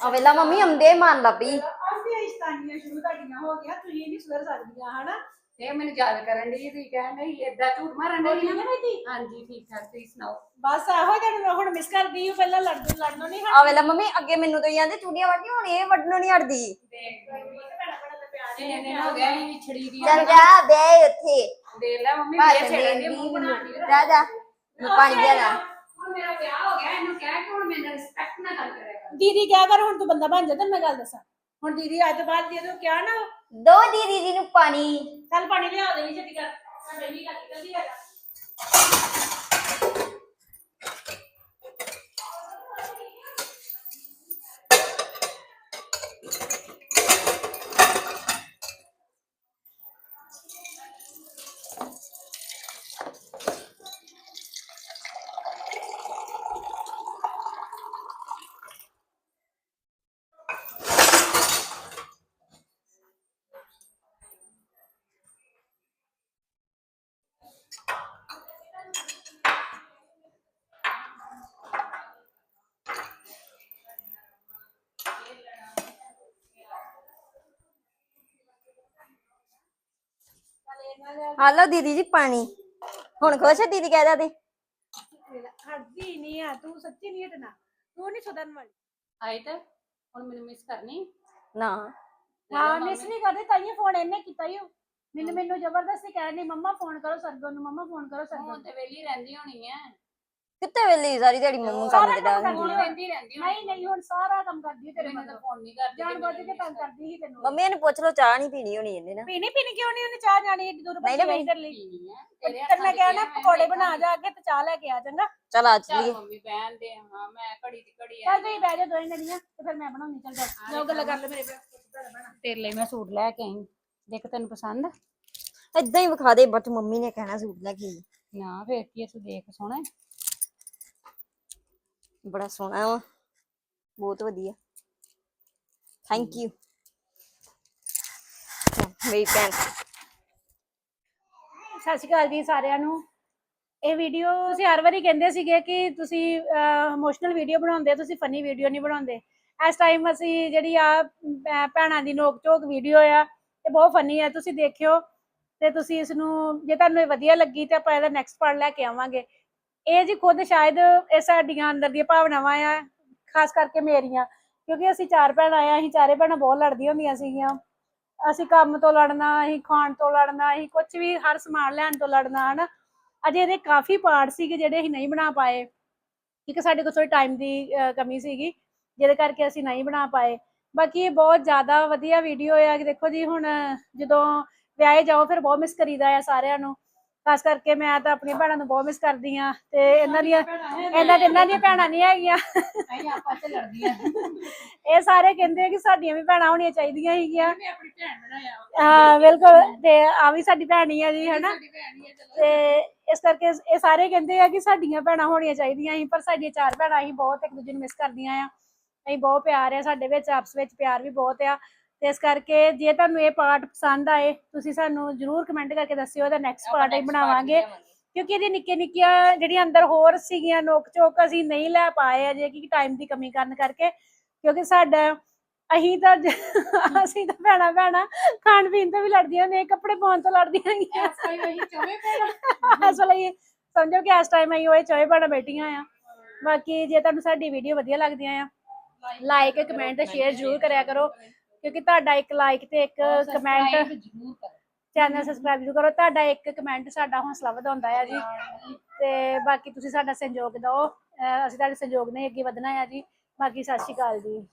ਆ ਵੇਲਾ ਮੰਮੀ ਆਉਂਦੇ ਮੰਨ ਲਾ ਪਈ ਆਂਦੀ ਇਸਤਾਨੀਆਂ ਸ਼ੁਰੂ ਤੁਹਾਡੀਆਂ ਹੋ ਗਿਆ ਤੁਸੀਂ ਨਹੀਂ ਸੁਧਰ ਸਕਦੀਆਂ ਹਨਾ? ਇਹ ਮੈਨੂੰ ਯਾਦ ਕਰਨ ਦੀ ਤੁਸੀਂ ਕਹਿਣ ਨਹੀਂ ਏਦਾਂ ਝੂਠ ਮਾਰਨ ਦੀ ਨਾ ਬੇਟੀ ਹਾਂਜੀ ਠੀਕ ਠਾਕ ਤੁਸੀਂ ਸੁਣਾਓ? ਬਸ ਆਹੋ ਤੈਨੂੰ ਹੁਣ ਮਿਸ ਕਰਦੀ ਹਾਂ ਪਹਿਲਾਂ ਲੜਨ ਲੜਨੋਂ ਨਹੀਂ ਆ ਵੇਲਾ ਮੰਮੀ ਅੱਗੇ ਮੈਨੂੰ ਤਾਂ ਜਾਂਦੇ ਚੂੜੀਆਂ ਵੱਢੀ ਹੁਣ ਇਹ ਵੱਢਣੋਂ ਨਹੀਂ ਹਟਦੀ। ਇਹਨੇ ਹੋ ਗਿਆ ਹੀ ਵਿਛੜੀ ਦੀ। ਚੱਲ ਜਾ ਬੈ ਉੱਥੇ। ਦੇ ਲੈ ਮੰਮੀ ਭਾਰ ਮੇਰੇ ਦੇ ਛੇੜਨ ਦੀ ਮੂੰਹ ਬਣਾ ਕੇ ਜਾ ਜਾ। ਮੈਂ ਪਾਣੀ ਲਿਆ ਜਾ ਹੁਣ ਮੇਰਾ ਵਿਆਹ ਹੋ ਗਿਆ ਇਹਨੂੰ ਕਹਿ ਕਿ ਹੁਣ ਮੇਰੇ ਰਿਸਪੈਕਟ ਨਾਲ ਗੱਲ ਕਰਿਆ ਕਰ। ਦੀਦੀ ਕਿਆ ਕਰ ਹੁਣ ਤੂੰ ਬੰਦਾ ਬਣ ਜਾ ਤੈਨੂੰ ਮੈਂ ਗੱਲ ਦੱਸਾਂ। ਹੁਣ ਦੀਦੀ ਅੱਜ ਤੋਂ ਬਾਅਦ ਜੇ ਤੂੰ ਕਿਹਾ ਨਾ ਦੋ ਦੀਦੀ ਜੀ ਨੂੰ ਪਾਣੀ। ਚੱਲ ਪਾਣੀ ਲਿਆ ਦੇ ਛੇਤੀ ਕਰ ਮੈਂ ਬੈਠੀ ਲੱਗੀ ਜਲਦੀ ਆ। ਆ ਲਓ ਦੀਦੀ ਜੀ ਪਾਣੀ। ਹੁਣ ਖੁਸ਼ ਹੈ ਦੀਦੀ ਕਹਿ ਦਾ ਤੇ ਹੱਦੀ ਨਹੀਂ ਆ ਤੂੰ ਸੱਚੀ ਨਹੀਂ ਹਟਣਾ। ਤੂੰ ਨਹੀਂ ਸੁਧਰਨ ਵਾਲੀ। ਆਈ ਤੇ ਹੁਣ ਮੈਨੂੰ ਮਿਸ ਕਰਨੀ। ਨਾ। ਹਾਂ ਮਿਸ ਨਹੀਂ ਕਰਦੇ ਤਾਈਏ ਫੋਨ ਇਹਨੇ ਕੀਤਾ ਹੀ। ਮੈਨੂੰ ਮੈਨੂੰ ਜ਼ਬਰਦਸਤੀ ਕਹਿਣ ਨਹੀਂ ਮੰਮਾ ਫੋਨ ਕਰੋ ਸਰਗਨ ਨੂੰ ਮੰਮਾ ਫੋਨ ਕਰੋ ਸਰਗਨ ਹੁਣ ਨੂੰ। ਤੇ ਵੇਲੀ ਰਹਿੰਦੀ ਹੋਣੀ ਐ। ਕਿੱਥੇ ਵੇਲੀ ਸਾਰੀ ਦਿਹਾੜੀ ਮੰਮੂ ਕੰਮ ਤੇ ਰਹਿੰਦੀ ਰਹਿੰਦੀ ਹੋਣੀ ਨਹੀਂ ਨਹੀਂ ਹੁਣ ਸਾਰਾ ਕੰਮ ਕਰਦੀ ਤੇਰੇ ਮੈਨੂੰ ਤਾਂ ਮਤਲਬ ਫੋਨ ਨਹੀਂ ਕਰਦੀ ਜਾਣ ਕਿ ਬੁੱਝ ਕੇ ਤੰਗ ਕਰਦੀ ਸੀ ਤੈਨੂੰ। ਮੰਮੀ ਇਹਨੂੰ ਪੁੱਛ ਲਓ ਚਾਹ ਨਹੀਂ ਪੀਣੀ ਹੋਣੀ ਇਹਨੇ ਨਾ। ਪੀਣੀ ਪੀਣੀ ਕਿਉਂ ਨਹੀਂ? ਉਹਨੇ ਚਾਹ ਜਾਣੀ ਏਡੀ ਦੂਰ ਨਹੀਂ ਬੱਚੇ ਨਾ ਇਧਰ ਲਈ ਤੇਰੇ ਤੇ ਮੈਂ ਕਹਿਣਾ ਪਕੌੜੇ ਬਣਾ ਜਾ ਕੇ ਤੇ ਚਾਹ ਲੈ ਕੇ ਆ ਚੰਗਾ। ਚਲ ਆ ਚੱਲ ਚਲੀਏ ਮੰਮੀ ਬਹਿਣ ਦੇ ਹਾਂ ਮੈਂ ਘੜੀ ਦੀ ਘੜੀ ਚੱਲ ਤੁਸੀਂ ਬਹਿ ਜਾ ਦੋਵੇਂ ਜਣੀਆਂ ਤੇ ਫਿਰ ਮੈਂ ਬਣਾਉਣੀ ਚੱਲ ਜਾ ਲਓ ਗੱਲਾਂ ਕਰ ਲੈ ਮੇਰੇ ਤੇਰੇ ਲਈ ਮੈਂ ਸੂਟ ਲੈ ਕੇ ਆਈ। ਦੇਖ ਤੈਨੂੰ ਪਸੰਦ? ਏਦਾਂ ਹੀ ਵਿਖਾ ਦੇ ਬਟ ਮੰਮੀ ਨੇ ਕਹਿਣਾ ਸੂਟ ਲੈ ਕੇ ਆਈ। ਨਾ ਫੇਰ ਕੀ ਤੂੰ ਦੇਖ ਸੋਹਣਾ। ਹੈ। ਬੜਾ ਸੋਹਣਾ ਵਾ। ਬਹੁਤ ਵਧੀਆ। ਥੈਂਕ ਯੂ ਮੇਰੀ ਭੈਣ। ਸਤਿ ਸ਼੍ਰੀ ਅਕਾਲ ਜੀ ਸਾਰਿਆਂ ਨੂੰ। ਇਹ ਵੀਡੀਓ ਅਸੀਂ ਹਰ ਵਾਰੀ ਕਹਿੰਦੇ ਸੀਗੇ ਕਿ ਤੁਸੀਂ ਇਮੋਸ਼ਨਲ ਵੀਡੀਓ ਬਣਾਉਂਦੇ, ਤੁਸੀਂ ਫਨੀ ਵੀਡੀਓ ਨਹੀਂ ਬਣਾਉਂਦੇ। ਇਸ ਟਾਈਮ ਅਸੀਂ ਜਿਹੜੀ ਆ ਭੈਣਾਂ ਦੀ ਨੋਕ ਝੋਕ ਵੀਡੀਓ ਆ, ਇਹ ਬਹੁਤ ਫਨੀ ਆ। ਤੁਸੀਂ ਦੇਖਿਓ ਤੇ ਤੁਸੀਂ ਇਸ ਨੂੰ ਜੇ ਤੁਹਾਨੂੰ ਇਹ ਵਧੀਆ ਲੱਗੀ ਤਾਂ ਆਪਾਂ ਇਹਦਾ ਨੈਕਸਟ ਪਾਰਟ ਲੈ ਕੇ ਆਵਾਂਗੇ। ਇਹ ਜੀ ਖੁਦ ਸ਼ਾਇਦ ਇਹ ਸਾਡੀਆਂ ਅੰਦਰ ਦੀਆਂ ਭਾਵਨਾਵਾਂ ਆ, ਖਾਸ ਕਰਕੇ ਮੇਰੀਆਂ, ਕਿਉਂਕਿ ਅਸੀਂ ਚਾਰ ਭੈਣਾਂ ਆ, ਅਸੀਂ ਚਾਰੇ ਭੈਣਾਂ ਬਹੁਤ ਲੜਦੀਆਂ ਹੁੰਦੀਆਂ ਸੀਗੀਆਂ। ਅਸੀਂ ਕੰਮ ਤੋਂ ਲੜਨਾ, ਅਸੀਂ ਖਾਣ ਤੋਂ ਲੜਨਾ, ਅਸੀਂ ਕੁਝ ਵੀ ਹਰ ਸਮਾਨ ਲੈਣ ਤੋਂ ਲੜਨਾ, ਹਨਾ? ਅਜੇ ਇਹਦੇ ਕਾਫੀ ਪਾਰਟ ਸੀਗੇ ਜਿਹੜੇ ਅਸੀਂ ਨਹੀਂ ਬਣਾ ਪਾਏ। ਕਿਉਂਕਿ ਸਾਡੇ ਕੋਲ ਥੋੜੀ ਟਾਈਮ ਦੀ ਕਮੀ ਸੀਗੀ, ਜਿਹਦੇ ਕਰਕੇ ਅਸੀਂ ਨਹੀਂ ਬਣਾ ਪਾਏ। ਬਾਕੀ ਇਹ ਬਹੁਤ ਜ਼ਿਆਦਾ ਵਧੀਆ ਵੀਡੀਓ ਆ ਕਿ ਦੇਖੋ ਜੀ ਹੁਣ ਜਦੋਂ ਵਿਆਹੇ ਜਾਓ, ਫਿਰ ਬਹੁਤ ਮਿਸ ਕਰੀਦਾ ਆ ਸਾਰਿਆਂ ਨੂੰ। ਖਾਸ ਕਰਕੇ ਮੈਂ ਤਾਂ ਆਪਣੀਆਂ ਭੈਣਾਂ ਨੂੰ ਬਹੁਤ ਮਿਸ ਕਰਦੀ ਆ ਤੇ ਇਹਨਾਂ ਦੀਆਂ ਇਹਨਾਂ ਦੇ ਇਹਨਾਂ ਦੀਆਂ ਭੈਣਾਂ ਨਹੀਂ ਹੈਗੀਆਂ। ਲੜਦੀਆਂ। ਇਹ ਸਾਰੇ ਕਹਿੰਦੇ ਆ ਕਿ ਸਾਡੀਆਂ ਵੀ ਭੈਣਾਂ ਹੋਣੀਆਂ ਚਾਹੀਦੀਆਂ ਹੈਗੀਆਂ। ਮੈਂ ਆਪਣੀ ਭੈਣ ਬਣਾਇਆ। ਹਾਂ ਬਿਲਕੁਲ। ਤੇ ਆ ਵੀ ਸਾਡੀ ਭੈਣ ਹੀ ਆ ਜੀ ਹਨਾ? ਤੇ ਇਸ ਕਰਕੇ ਇਹ ਸਾਰੇ ਕਹਿੰਦੇ ਆ ਕਿ ਸਾਡੀਆਂ ਭੈਣਾਂ ਹੋਣੀਆਂ ਚਾਹੀਦੀਆਂ ਸੀ ਪਰ ਸਾਡੀਆਂ ਚਾਰ ਭੈਣਾਂ ਅਸੀਂ ਬਹੁਤ ਇੱਕ ਦੂਜੇ ਨੂੰ ਮਿਸ ਕਰਦੀਆਂ ਆ। ਅਸੀਂ ਬਹੁਤ ਪਿਆਰ ਆ ਸਾਡੇ ਵਿੱਚ ਆਪਸ ਵਿੱਚ ਪਿਆਰ ਵੀ ਬਹੁਤ ਆ। ਤੇ ਇਸ ਕਰਕੇ ਜੇ ਤੁਹਾਨੂੰ ਇਹ ਪਾਰਟ ਪਸੰਦ ਆਏ ਤੁਸੀਂ ਸਾਨੂੰ ਜਰੂਰ ਕਮੈਂਟ ਕਰਕੇ ਦੱਸਿਓ ਇਹਦਾ ਨੈਕਸਟ ਪਾਰਟ ਅਸੀਂ ਬਣਾਵਾਂਗੇ। ਕਿਉਂਕਿ ਇਹਦੇ ਨਿੱਕੇ ਨਿੱਕੀਆਂ ਜਿਹੜੀਆਂ ਅੰਦਰ ਹੋਰ ਸੀਗੀਆਂ ਨੋਕ ਝੋਕ ਅਸੀਂ ਨਹੀਂ ਲੈ ਪਾਏ ਅਜੇ ਕਿ ਟਾਈਮ ਦੀ ਕਮੀ ਕਾਰਨ ਕਰਕੇ। ਕਿਉਂਕਿ ਸਾਡਾ ਅਸੀਂ ਤਾਂ ਅਸੀਂ ਤਾਂ ਭੈਣਾਂ ਭੈਣਾਂ ਖਾਣ ਪੀਣ ਤੋਂ ਵੀ ਲੜਦੀਆਂ ਨੇ ਕੱਪੜੇ ਪਾਉਣ ਤੋਂ ਲੜਦੀਆਂ ਚਵੇਂ ਭੈਣਾਂ। ਇਸ ਵੇਲੇ ਇਹ ਸਮਝੋ ਕਿ ਇਸ ਟਾਈਮ ਅਸੀਂ ਉਹ ਚੋਏ ਬਣਾ ਬੈਠੀਆਂ ਆ। ਬਾਕੀ ਜੇ ਤੁਹਾਨੂੰ ਸਾਡੀ ਵੀਡੀਓ ਵਧੀਆ ਲੱਗਦੀਆਂ ਆ ਲਾਈਕ ਕਮੈਂਟ ਸ਼ੇਅਰ ਜ਼ਰੂਰ ਕਰਿਆ ਕਰੋ। ਕਿਉਂਕਿ ਤੁਹਾਡਾ ਇੱਕ ਲਾਈਕ ਤੇ ਇੱਕ ਕਮੈਂਟ ਜ਼ਰੂਰ ਕਰੋ। ਚੈਨਲ ਸਬਸਕ੍ਰਾਈਬ ਜ਼ਰੂਰ ਕਰੋ। ਤੁਹਾਡਾ ਇੱਕ ਕਮੈਂਟ ਸਾਡਾ ਹੌਸਲਾ ਵਧਾਉਂਦਾ ਆ ਜੀ। ਤੇ ਬਾਕੀ ਤੁਸੀਂ ਸਾਡਾ ਸਹਿਯੋਗ ਦਿਓ। ਅਸੀਂ ਤੁਹਾਡੇ ਸਹਿਯੋਗ ਨਾਲ ਹੀ ਅੱਗੇ ਵਧਣਾ ਆ ਜੀ। ਬਾਕੀ ਸਤਿ ਸ਼੍ਰੀ ਅਕਾਲ ਜੀ।